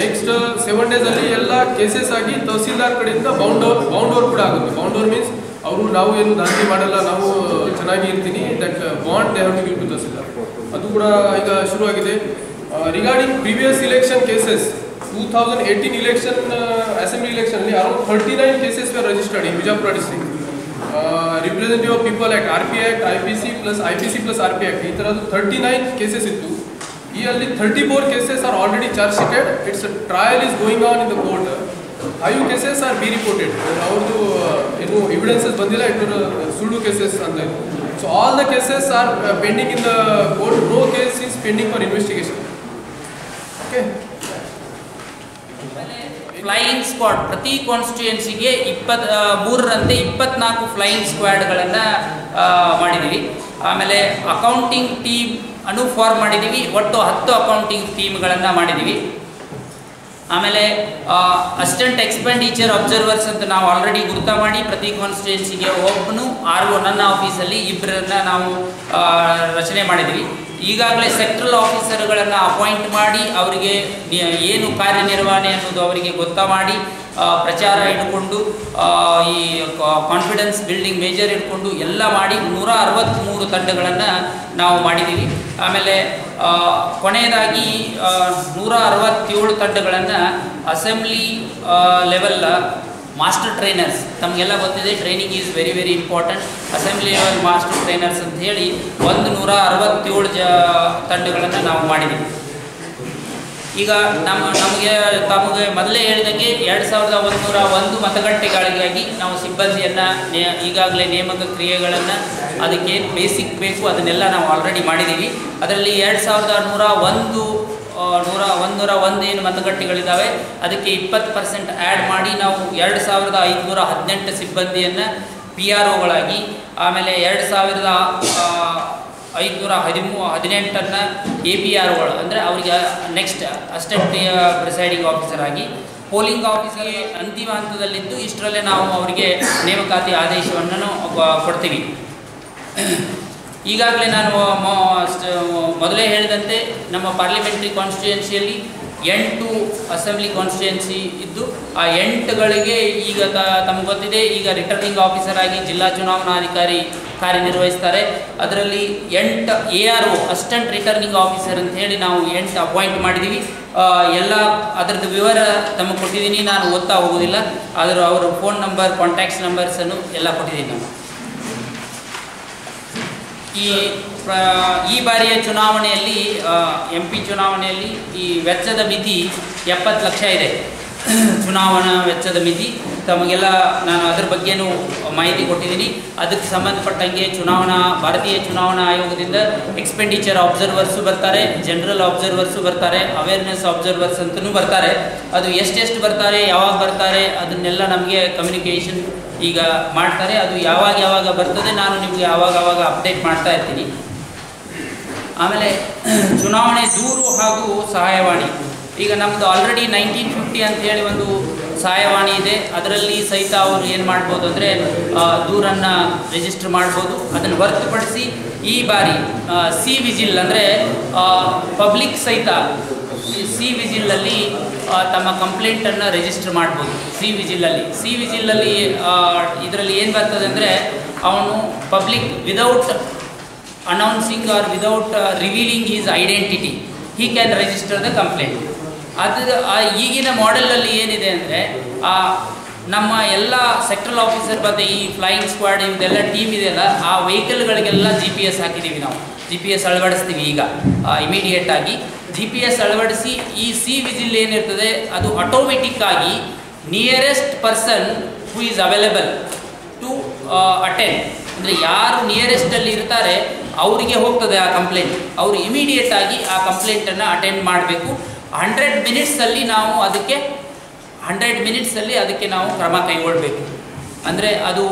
next seven days ಅಲ್ಲಿ ಎಲ್ಲ ಕೇಸಸ್ ಆಗಿ ತಹಸೀಲ್ದಾರ್ ಕಡೆಯಿಂದ ಬೌಂಡ್ ಬೌಂಡ್ ಓವರ್ ಕೂಡ ಆಗುತ್ತೆ ಬೌಂಡ್ ಓವರ್ ಮೀನ್ಸ್ ಅವರು ನಾವು ಏನು ದಾಂಧಿ ಮಾಡಲ್ಲ ನಾವು uh, ಚೆನ್ನಾಗಿ ಇರ್ತೀನಿ that bond they have to give to tahsildar ಅದು ಕೂಡ ಈಗ ಶುರುವಾಗಿದೆ regarding previous election cases 2018 election, uh, assembly election, around 39 cases were registered in Vijayapura district. Uh, representative of people act, RP act, IPC plus IPC plus ಈ ಥರದ್ದು thirty nine cases ಇತ್ತು ಈ ಅಲ್ಲಿ thirty four cases are already charge sheeted it's trial is going on in the court I've cases are be reported ಅವ್ರದ್ದು ಏನು evidence ಬಂದಿಲ್ಲ it ಸುಳ್ಳು cases ಅಂತ so all the cases are pending in the court no case is pending for investigation okay flying squad ಪ್ರತಿ ಕಾನ್ಸ್ಟಿಟ್ಯೂಯೆನ್ಸಿಗೆ ಇಪ್ಪತ್ ಮೂರರಂತೆ ಇಪ್ಪತ್ನಾಲ್ಕು flying ಸ್ಕ್ವಾಡ್ಗಳನ್ನು ಮಾಡಿದ್ದೀವಿ ಆಮೇಲೆ ಅಕೌಂಟಿಂಗ್ ಟೀಮ್ ಅನ್ನು ಫಾರ್ಮ್ ಮಾಡಿದ್ದೀವಿ ಒಟ್ಟು ಹತ್ತು ಅಕೌಂಟಿಂಗ್ ಟೀಮ್ಗಳನ್ನು ಮಾಡಿದ್ದೀವಿ ಆಮೇಲೆ ಅಸಿಸ್ಟೆಂಟ್ ಎಕ್ಸ್ಪೆಂಡಿಚರ್ ಅಬ್ಸರ್ವರ್ಸ್ ಅಂತ ನಾವು ಆಲ್ರೆಡಿ ಗುರುತ ಮಾಡಿ ಪ್ರತಿ ಕಾನ್ಸ್ಟಿಟ್ಯೂಯೆನ್ಸಿಗೆ ಒಬ್ಬನು ಆರು ನನ್ನ ಆಫೀಸಲ್ಲಿ ಇಬ್ಬರನ್ನ ನಾವು ರಚನೆ ಮಾಡಿದ್ದೀವಿ ಈಗಾಗಲೇ ಸೆಂಟ್ರಲ್ ಆಫೀಸರ್ಗಳನ್ನು ಅಪಾಯಿಂಟ್ ಮಾಡಿ ಅವರಿಗೆ ಏನು ಕಾರ್ಯನಿರ್ವಹಣೆ ಅನ್ನೋದು ಅವರಿಗೆ ಗೊತ್ತಾ ಮಾಡಿ ಪ್ರಚಾರ ಇಟ್ಕೊಂಡು ಈ ಕಾನ್ಫಿಡೆನ್ಸ್ ಬಿಲ್ಡಿಂಗ್ ಮೇಜರ್ ಇಟ್ಕೊಂಡು ಎಲ್ಲ ಮಾಡಿ ನೂರ ಅರವತ್ತ್ಮೂರು ತಂಡಗಳನ್ನು ನಾವು ಮಾಡಿದ್ದೀವಿ ಆಮೇಲೆ ಕೊನೆಯದಾಗಿ ನೂರ ಅರವತ್ತೇಳು ತಂಡಗಳನ್ನು ಅಸೆಂಬ್ಲಿ ಲೆವೆಲ್ಲ ಮಾಸ್ಟರ್ ಟ್ರೈನರ್ಸ್ ತಮಗೆಲ್ಲ ಗೊತ್ತಿದೆ training is very very important assembly level master trainers ಅಂತ ಹೇಳಿ ಒಂದು ನೂರ ಅರವತ್ತೇಳು ಜ ತಂಡಗಳನ್ನು ನಾವು ಮಾಡಿದ್ದೀವಿ ಈಗ ನಮ್ಮ ನಮಗೆ ತಮಗೆ ಮೊದಲೇ ಹೇಳಿದಂಗೆ ಎರಡು ಸಾವಿರದ ಒಂದುನೂರ ಒಂದು ಮತಗಟ್ಟೆಗಳಿಗಾಗಿ ನಾವು ಸಿಬ್ಬಂದಿಯನ್ನು ನೇ ಈಗಾಗಲೇ ನೇಮಕ ಕ್ರಿಯೆಗಳನ್ನು ಅದಕ್ಕೇನು ಬೇಸಿಕ್ ಬೇಕು ಅದನ್ನೆಲ್ಲ ನಾವು ಆಲ್ರೆಡಿ ಮಾಡಿದ್ದೀವಿ ಅದರಲ್ಲಿ ಎರಡು ಸಾವಿರದ ನೂರ ಒಂದು ನೂರ ನೂರ ಒಂದು ಏನು ಮತಗಟ್ಟೆಗಳಿದ್ದಾವೆ ಅದಕ್ಕೆ ಇಪ್ಪತ್ತು ಪರ್ಸೆಂಟ್ ಆ್ಯಡ್ ಮಾಡಿ ನಾವು ಎರಡು ಸಾವಿರದ ಐದುನೂರ ಹದಿನೆಂಟು ಸಿಬ್ಬಂದಿಯನ್ನು ಪಿ ಆರ್ ಒಗಳಾಗಿ ಆಮೇಲೆ ಎರಡು ಸಾವಿರದ ಐದುನೂರ ಹದಿಮೂ ಹದಿನೆಂಟನ್ನು ಎ ಪಿ ಆರ್ ಓಗಳು ಅಂದರೆ ಅವರಿಗೆ ನೆಕ್ಸ್ಟ್ ಅಸ್ಟೆಂಟ್ ಪ್ರಿಸೈಡಿಂಗ್ ಆಫೀಸರ್ ಆಗಿ ಪೋಲಿಂಗ್ ಆಫೀಸರ್ಗೆ ಅಂತಿಮ ಹಂತದಲ್ಲಿದ್ದು ಇಷ್ಟರಲ್ಲೇ ನಾವು ಅವರಿಗೆ ನೇಮಕಾತಿ ಆದೇಶವನ್ನು ಕೊಡ್ತೀವಿ ಈಗಾಗಲೇ ನಾನು ಮೊದಲೇ ಹೇಳಿದಂತೆ ನಮ್ಮ ಪಾರ್ಲಿಮೆಂಟ್ರಿ ಕಾನ್ಸ್ಟಿಟ್ಯೂಯೆನ್ಸಿಯಲ್ಲಿ ಎಂಟು ಅಸೆಂಬ್ಲಿ ಕಾನ್ಸ್ಟಿಟ್ಯೂಯೆನ್ಸಿ ಇದ್ದು ಆ ಎಂಟುಗಳಿಗೆ ಈಗ ತ ಗೊತ್ತಿದೆ ಈಗ ರಿಟರ್ನಿಂಗ್ ಆಫೀಸರ್ ಆಗಿ ಜಿಲ್ಲಾ ಚುನಾವಣಾಧಿಕಾರಿ ಕಾರ್ಯನಿರ್ವಹಿಸ್ತಾರೆ ಅದರಲ್ಲಿ ಎಂಟು A R O assistant returning officer ಅಂತ ಹೇಳಿ ನಾವು ಎಂಟು ಅಪಾಯಿಂಟ್ ಮಾಡಿದ್ದೀವಿ ಎಲ್ಲ ಅದರದ್ದು ವಿವರ ತಮಗೆ ಕೊಟ್ಟಿದ್ದೀನಿ ನಾನು ಓದ್ತಾ ಹೋಗೋದಿಲ್ಲ ಆದರೂ ಅವರ ಫೋನ್ ನಂಬರ್ ಕಾಂಟ್ಯಾಕ್ಟ್ಸ್ ನಂಬರ್ಸನ್ನು ಎಲ್ಲ ಕೊಟ್ಟಿದ್ದೀನಿ ನಾವು ಈ ಈ ಬಾರಿಯ ಚುನಾವಣೆಯಲ್ಲಿ ಎಂ ಪಿ ಚುನಾವಣೆಯಲ್ಲಿ ಈ ವೆಚ್ಚದ ಮಿತಿ ಎಪ್ಪತ್ತು ಲಕ್ಷ ಇದೆ ಚುನಾವಣಾ ವೆಚ್ಚದ ಮಿತಿ ತಮಗೆಲ್ಲ ನಾನು ಅದರ ಬಗ್ಗೆನೂ ಮಾಹಿತಿ ಕೊಟ್ಟಿದ್ದೀನಿ ಅದಕ್ಕೆ ಸಂಬಂಧಪಟ್ಟಂಗೆ ಚುನಾವಣಾ ಭಾರತೀಯ ಚುನಾವಣಾ ಆಯೋಗದಿಂದ ಎಕ್ಸ್ಪೆಂಡಿಚರ್ ಅಬ್ಸರ್ವರ್ಸು ಬರ್ತಾರೆ ಜನರಲ್ ಅಬ್ಸರ್ವರ್ಸು ಬರ್ತಾರೆ ಅವೇರ್ನೆಸ್ ಅಬ್ಸರ್ವರ್ಸ್ ಅಂತಲೂ ಬರ್ತಾರೆ ಅದು ಎಷ್ಟೆಷ್ಟು ಬರ್ತಾರೆ ಯಾವಾಗ ಬರ್ತಾರೆ ಅದನ್ನೆಲ್ಲ ನಮಗೆ ಕಮ್ಯುನಿಕೇಷನ್ ಈಗ ಮಾಡ್ತಾರೆ ಅದು ಯಾವಾಗ ಯಾವಾಗ ಬರ್ತದೆ ನಾನು ನಿಮಗೆ ಯಾವಾಗ ಆವಾಗ ಅಪ್ಡೇಟ್ ಮಾಡ್ತಾ ಇರ್ತೀನಿ ಆಮೇಲೆ ಚುನಾವಣೆ ದೂರು ಹಾಗೂ ಸಹಾಯವಾಣಿ ಈಗ ನಮ್ಮದು ಆಲ್ರೆಡಿ ನೈನ್ಟೀನ್ ಫಿಫ್ಟಿ ಅಂತೇಳಿ ಒಂದು ಸಹಾಯವಾಣಿ ಇದೆ ಅದರಲ್ಲಿ ಸಹಿತ ಅವರು ಏನು ಮಾಡ್ಬೋದು ಅಂದರೆ ದೂರನ್ನು ರಿಜಿಸ್ಟರ್ ಮಾಡ್ಬೋದು ಅದನ್ನು ಹೊರತುಪಡಿಸಿ ಈ ಬಾರಿ ಸಿ ವಿಜಿಲ್ ಅಂದರೆ ಪಬ್ಲಿಕ್ ಸಹಿತ ಸಿ ವಿಜಿಲಲ್ಲಿ ತಮ್ಮ ಕಂಪ್ಲೇಂಟನ್ನು ರಿಜಿಸ್ಟರ್ ಮಾಡ್ಬೋದು ಸಿ ವಿಜಿಲಲ್ಲಿ ಸಿ ವಿಜಿಲಲ್ಲಿ ಇದರಲ್ಲಿ ಏನು ಬರ್ತದೆ ಅಂದರೆ ಅವನು public without announcing or without revealing is identity he can register the complaint ಅದರ ಆ ಈಗಿನ ಮಾಡೆಲಲ್ಲಿ ಏನಿದೆ ಅಂದರೆ ಆ ನಮ್ಮ ಎಲ್ಲ ಸೆಕ್ಟ್ರಲ್ ಆಫೀಸರ್ ಮತ್ತು ಈ ಫ್ಲೈಯಿಂಗ್ ಸ್ಕ್ವಾಡ್ ಇದೆಲ್ಲ ಟೀಮ್ ಇದೆ ಅಲ್ಲ ಆ ವೆಹಿಕಲ್ಗಳಿಗೆಲ್ಲ ಜಿ ಪಿ ಎಸ್ ಹಾಕಿದ್ದೀವಿ ನಾವು ಜಿ ಪಿ ಎಸ್ ಅಳವಡಿಸ್ತೀವಿ ಈಗ ಇಮಿಡಿಯೇಟಾಗಿ ಜಿ ಪಿ ಎಸ್ ಅಳವಡಿಸಿ ಈ ಸಿ ವಿಜಿಲ್ ಏನಿರ್ತದೆ ಅದು ಆಟೋಮೆಟಿಕ್ಕಾಗಿ ಆಗಿ nearest person who is available to attend ಅಂದರೆ ಯಾರು ನಿಯರೆಸ್ಟಲ್ಲಿ ಇರ್ತಾರೆ ಅವರಿಗೆ ಹೋಗ್ತದೆ ಆ ಕಂಪ್ಲೇಂಟ್ ಅವರು ಇಮಿಡಿಯೇಟಾಗಿ ಆ ಕಂಪ್ಲೇಂಟನ್ನು ಅಟೆಂಡ್ ಮಾಡಬೇಕು ಹಂಡ್ರೆಡ್ ಮಿನಿಟ್ಸಲ್ಲಿ ನಾವು ಅದಕ್ಕೆ ಹಂಡ್ರೆಡ್ ಮಿನಿಟ್ಸಲ್ಲಿ ಅದಕ್ಕೆ ನಾವು ಕ್ರಮ ಕೈಗೊಳ್ಳಬೇಕು ಅಂದರೆ ಅದು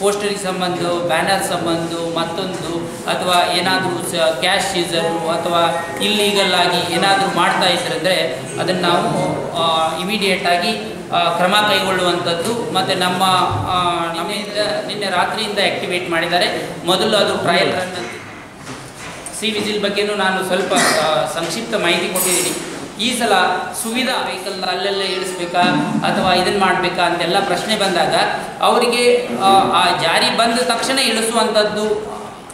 ಪೋಸ್ಟರಿಗೆ ಸಂಬಂಧ ಬ್ಯಾನರ್ ಸಂಬಂಧ ಮತ್ತೊಂದು ಅಥವಾ ಏನಾದರೂ ಸ ಕ್ಯಾಶ್ ಸೀಸರು ಅಥವಾ ಇಲ್ಲೀಗಲ್ ಆಗಿ ಏನಾದರೂ ಮಾಡ್ತಾ ಇದ್ರಂದರೆ ಅದನ್ನು ನಾವು ಇಮಿಡಿಯೇಟಾಗಿ ಕ್ರಮ ಕೈಗೊಳ್ಳುವಂಥದ್ದು ಮತ್ತು ನಮ್ಮ ನಮ್ಮಿಂದ ನಿನ್ನೆ ರಾತ್ರಿಯಿಂದ ಆ್ಯಕ್ಟಿವೇಟ್ ಮಾಡಿದ್ದಾರೆ ಮೊದಲು ಅದು ಟ್ರಯಲ್ ಸಿ ವಿಜಿಲ್ ಬಗ್ಗೆಯೂ ನಾನು ಸ್ವಲ್ಪ ಸಂಕ್ಷಿಪ್ತ ಮಾಹಿತಿ ಕೊಟ್ಟಿದ್ದೀನಿ ಈ ಸಲ ಸುವಿಧಾ ವೆಹಿಕಲ್ ಅಲ್ಲೆಲ್ಲ ಇಳಿಸ್ಬೇಕಾ ಅಥವಾ ಇದನ್ನು ಮಾಡಬೇಕಾ ಅಂತೆಲ್ಲ ಪ್ರಶ್ನೆ ಬಂದಾಗ ಅವರಿಗೆ ಆ ಜಾರಿ ಬಂದ ತಕ್ಷಣ ಇಳಿಸುವಂತದ್ದು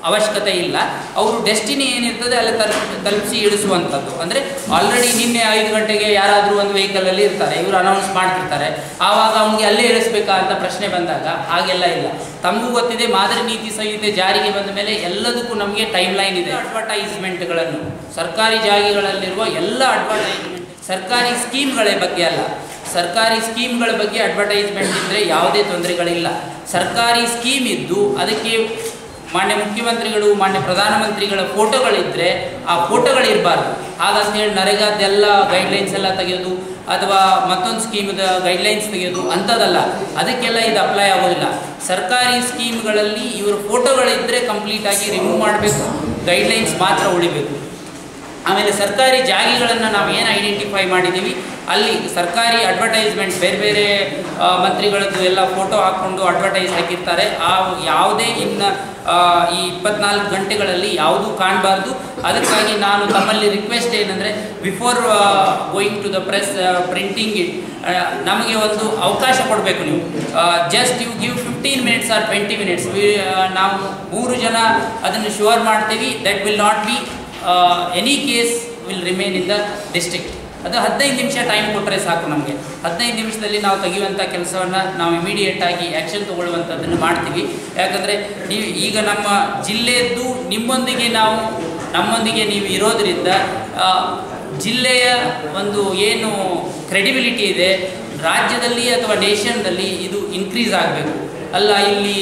ಅವಶ್ಯಕತೆ ಇಲ್ಲ ಅವರು ಡೆಸ್ಟಿನಿ ಏನಿರ್ತದೆ ಅಲ್ಲಿ ತಲ್ ತಲುಪಿಸಿ ಇಳಿಸುವಂಥದ್ದು ಅಂದರೆ ಆಲ್ರೆಡಿ ನಿನ್ನೆ ಐದು ಗಂಟೆಗೆ ಯಾರಾದರೂ ಒಂದು ವೆಹಿಕಲಲ್ಲಿ ಇರ್ತಾರೆ ಇವರು ಅನೌನ್ಸ್ ಮಾಡ್ತಿರ್ತಾರೆ ಆವಾಗ ಅವನಿಗೆ ಅಲ್ಲೇ ಇಳಿಸ್ಬೇಕಾ ಅಂತ ಪ್ರಶ್ನೆ ಬಂದಾಗ ಹಾಗೆಲ್ಲ ಇಲ್ಲ ತಮಗೂ ಗೊತ್ತಿದೆ ಮಾದರಿ ನೀತಿ ಸಂಹಿತೆ ಜಾರಿಗೆ ಬಂದ ಮೇಲೆ ಎಲ್ಲದಕ್ಕೂ ನಮಗೆ ಟೈಮ್ ಲೈನ್ ಇದೆ ಅಡ್ವರ್ಟೈಸ್ಮೆಂಟ್ಗಳನ್ನು ಸರ್ಕಾರಿ ಜಾಗಗಳಲ್ಲಿರುವ ಎಲ್ಲ ಅಡ್ವರ್ಟೈಸ್ಮೆಂಟ್ ಸರ್ಕಾರಿ ಸ್ಕೀಮ್ಗಳ ಬಗ್ಗೆ ಅಲ್ಲ ಸರ್ಕಾರಿ ಸ್ಕೀಮ್ಗಳ ಬಗ್ಗೆ ಅಡ್ವರ್ಟೈಸ್ಮೆಂಟ್ ಇದ್ದರೆ ಯಾವುದೇ ತೊಂದರೆಗಳಿಲ್ಲ ಸರ್ಕಾರಿ ಸ್ಕೀಮ್ ಇದ್ದು ಅದಕ್ಕೆ ಮಾನ್ಯ ಮುಖ್ಯಮಂತ್ರಿಗಳು ಮಾನ್ಯ ಪ್ರಧಾನಮಂತ್ರಿಗಳ ಫೋಟೋಗಳಿದ್ದರೆ ಆ ಫೋಟೋಗಳಿರಬಾರ್ದು ಹೇಳಿ ನರೇಗಾದೆಲ್ಲ ಗೈಡ್ಲೈನ್ಸ್ ಎಲ್ಲ ತೆಗೆಯೋದು ಅಥವಾ ಮತ್ತೊಂದು ಸ್ಕೀಮ್ದ ಗೈಡ್ಲೈನ್ಸ್ ತೆಗೆಯೋದು ಅಂಥದ್ದಲ್ಲ ಅದಕ್ಕೆಲ್ಲ ಇದು ಅಪ್ಲೈ ಆಗೋದಿಲ್ಲ ಸರ್ಕಾರಿ ಸ್ಕೀಮ್ಗಳಲ್ಲಿ ಇವರು ಫೋಟೋಗಳಿದ್ದರೆ ಕಂಪ್ಲೀಟಾಗಿ ರಿಮೂವ್ ಮಾಡಬೇಕು ಗೈಡ್ಲೈನ್ಸ್ ಮಾತ್ರ ಉಳಿಬೇಕು ಆಮೇಲೆ ಸರ್ಕಾರಿ ಜಾಗಿಗಳನ್ನು ನಾವು ಏನು ಐಡೆಂಟಿಫೈ ಮಾಡಿದ್ದೀವಿ ಅಲ್ಲಿ ಸರ್ಕಾರಿ ಅಡ್ವರ್ಟೈಸ್ಮೆಂಟ್ ಬೇರೆ ಬೇರೆ ಮಂತ್ರಿಗಳದ್ದು ಎಲ್ಲ ಫೋಟೋ ಹಾಕ್ಕೊಂಡು ಅಡ್ವರ್ಟೈಸ್ ಹಾಕಿರ್ತಾರೆ ಆ ಯಾವುದೇ ಇನ್ನ ಈ ಇಪ್ಪತ್ನಾಲ್ಕು ಗಂಟೆಗಳಲ್ಲಿ ಯಾವುದೂ ಕಾಣಬಾರ್ದು ಅದಕ್ಕಾಗಿ ನಾನು ತಮ್ಮಲ್ಲಿ ರಿಕ್ವೆಸ್ಟ್ ಏನಂದರೆ before going to the press printing it ನಮಗೆ ಒಂದು ಅವಕಾಶ ಕೊಡಬೇಕು ನೀವು just you give fifteen minutes or twenty minutes ನಾವು ಮೂರು ಜನ ಅದನ್ನು ಶೋರ್ ಮಾಡ್ತೀವಿ that will not be any case will remain in the district ಅದು ಹದಿನೈದು ನಿಮಿಷ ಟೈಮ್ ಕೊಟ್ಟರೆ ಸಾಕು ನಮಗೆ ಹದಿನೈದು ನಿಮಿಷದಲ್ಲಿ ನಾವು ತೆಗೆಯುವಂಥ ಕೆಲಸವನ್ನು ನಾವು ಇಮಿಡಿಯೇಟಾಗಿ ಆ್ಯಕ್ಷನ್ ತೊಗೊಳ್ಳುವಂಥದ್ದನ್ನು ಮಾಡ್ತೀವಿ ಯಾಕಂದರೆ ನೀವು ಈಗ ನಮ್ಮ ಜಿಲ್ಲೆಯದ್ದು ನಿಮ್ಮೊಂದಿಗೆ ನಾವು ನಮ್ಮೊಂದಿಗೆ ನೀವು ಇರೋದರಿಂದ ಜಿಲ್ಲೆಯ ಒಂದು ಏನು ಕ್ರೆಡಿಬಿಲಿಟಿ ಇದೆ ರಾಜ್ಯದಲ್ಲಿ ಅಥವಾ ನೇಷನ್ದಲ್ಲಿ ಇದು ಇನ್ಕ್ರೀಸ್ ಆಗಬೇಕು ಅಲ್ಲ ಇಲ್ಲಿ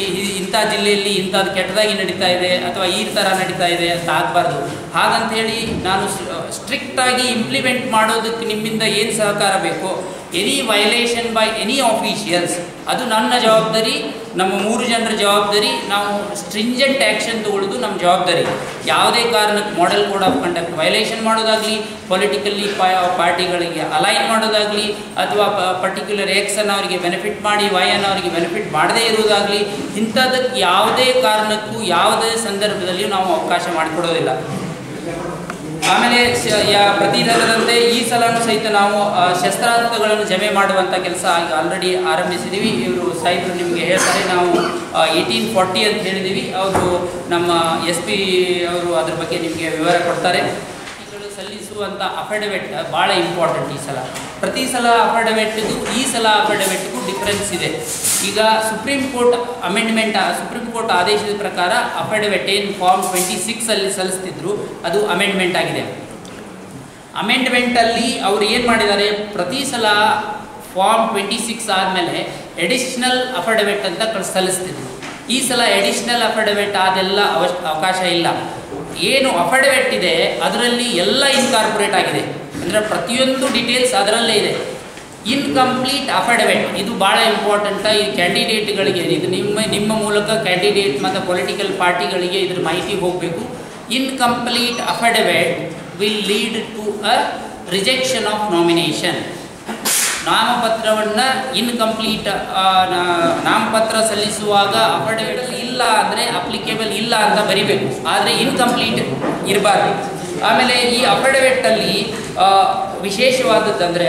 ಇಂಥ ಜಿಲ್ಲೆಯಲ್ಲಿ ಇಂಥದ್ದು ಕೆಟ್ಟದಾಗಿ ನಡೀತಾ ಇದೆ ಅಥವಾ ಈ ಥರ ನಡೀತಾ ಇದೆ ಅಂತ ಆಗಬಾರ್ದು ಹಾಗಂಥೇಳಿ ನಾನು ಸ್ಟ್ರಿಕ್ಟಾಗಿ ಇಂಪ್ಲಿಮೆಂಟ್ ಮಾಡೋದಕ್ಕೆ ನಿಮ್ಮಿಂದ ಏನು ಸಹಕಾರ ಬೇಕೋ any violation by any officials ಅದು ನನ್ನ ಜವಾಬ್ದಾರಿ ನಮ್ಮ ಮೂರು ಜನರ ಜವಾಬ್ದಾರಿ ನಾವು ಸ್ಟ್ರಿಂಜೆಂಟ್ ಆ್ಯಕ್ಷನ್ ತಗೊಳ್ಳೋದು ನಮ್ಮ ಜವಾಬ್ದಾರಿ ಯಾವುದೇ ಕಾರಣಕ್ಕೆ model code of conduct violation ಮಾಡೋದಾಗಲಿ ಪೊಲಿಟಿಕಲಿ ಪಾರ್ಟಿಗಳಿಗೆ ಅಲೈನ್ ಮಾಡೋದಾಗಲಿ ಅಥವಾ ಪರ್ಟಿಕ್ಯುಲರ್ ಎಕ್ಸ್ ಅನ್ನು ಅವರಿಗೆ ಬೆನಿಫಿಟ್ ಮಾಡಿ ವೈ ಅನ್ನು ಅವರಿಗೆ ಬೆನಿಫಿಟ್ ಮಾಡದೇ ಇರುವುದಾಗಲಿ ಇಂಥದಕ್ಕೆ ಯಾವುದೇ ಕಾರಣಕ್ಕೂ ಯಾವುದೇ ಸಂದರ್ಭದಲ್ಲಿಯೂ ನಾವು ಅವಕಾಶ ಮಾಡಿಕೊಡೋದಿಲ್ಲ ಆಮೇಲೆ ಪ್ರತಿ ಈ ಸಲನೂ ಸಹಿತ ನಾವು ಶಸ್ತ್ರಾಸ್ತ್ರಗಳನ್ನು ಜಮೆ ಮಾಡುವಂಥ ಕೆಲಸ ಆಲ್ರೆಡಿ ಆರಂಭಿಸಿದ್ದೀವಿ ಇವರು ಸಾಹಿತ್ರು ನಿಮಗೆ ಹೇಳ್ತಾರೆ ನಾವು ಏಯ್ಟೀನ್ ಫಾರ್ಟಿ ಅಂತ ಹೇಳಿದ್ದೀವಿ ಅವರು ನಮ್ಮ ಎಸ್ ಪಿ ಅವರು ಅದ್ರ ಬಗ್ಗೆ ನಿಮಗೆ ವಿವರ ಕೊಡ್ತಾರೆ ಸಲ್ಲಿಸುವಂಥ ಅಫಿಡವಿಟ್ ಭಾಳ ಇಂಪಾರ್ಟೆಂಟ್ ಈ ಸಲ ಪ್ರತಿ ಸಲ ಅಫಿಡವಿಟ್ಗೂ ಈ ಸಲ ಅಫಿಡವಿಟ್ಗೂ ಡಿಫ್ರೆನ್ಸ್ ಇದೆ ಈಗ supreme court amendment supreme court ಆದೇಶದ ಪ್ರಕಾರ ಅಫಿಡವಿಟ್ ಏನು ಫಾರ್ಮ್ ಟ್ವೆಂಟಿ ಸಿಕ್ಸಲ್ಲಿ ಸಲ್ಲಿಸ್ತಿದ್ರು ಅದು ಅಮೆಂಡ್ಮೆಂಟ್ ಆಗಿದೆ ಅಮೆಂಡ್ಮೆಂಟಲ್ಲಿ ಅವರು ಏನು ಮಾಡಿದ್ದಾರೆ ಪ್ರತಿ ಸಲ ಫಾರ್ಮ್ ಟ್ವೆಂಟಿ ಸಿಕ್ಸ್ ಆದಮೇಲೆ ಎಡಿಷನಲ್ ಅಫಿಡವಿಟ್ ಅಂತ ಸಲ್ಲಿಸ್ತಿದ್ರು ಈ ಸಲ ಎಡಿಷನಲ್ ಅಫಿಡವಿಟ್ ಆದೆಲ್ಲ ಅವಶ್ ಅವಕಾಶ ಇಲ್ಲ ಏನು ಅಫರ್ಡೆವೆಟ್ ಇದೆ ಅದರಲ್ಲಿ ಎಲ್ಲ ಇನ್ಕಾರ್ಪೊರೇಟ್ ಆಗಿದೆ ಅಂದರೆ ಪ್ರತಿಯೊಂದು ಡಿಟೇಲ್ಸ್ ಅದರಲ್ಲೇ ಇದೆ ಇನ್ಕಂಪ್ಲೀಟ್ ಅಫಿಡವಿಟ್ ಇದು ಭಾಳ ಇಂಪಾರ್ಟೆಂಟ ಈ ಕ್ಯಾಂಡಿಡೇಟ್ಗಳಿಗೆ ಇದು ನಿಮ್ಮ ನಿಮ್ಮ ಮೂಲಕ ಕ್ಯಾಂಡಿಡೇಟ್ ಮತ್ತು ಪೊಲಿಟಿಕಲ್ ಪಾರ್ಟಿಗಳಿಗೆ ಇದ್ರ ಮಾಹಿತಿ ಹೋಗಬೇಕು incomplete affidavit will lead to a rejection of nomination ನಾಮಪತ್ರವನ್ನು incomplete ನಾಮಪತ್ರ ಸಲ್ಲಿಸುವಾಗ ಅಫಿಡೇವಿಟ್ ಇಲ್ಲ ಅಂದರೆ ಅಪ್ಲಿಕೇಬಲ್ ಇಲ್ಲ ಅಂತ ಬರಿಬೇಕು ಆದರೆ ಇನ್ಕಂಪ್ಲೀಟ್ ಇರಬಾರ್ದು ಆಮೇಲೆ ಈ ವಿಶೇಷವಾದದ್ದು ಅಂದರೆ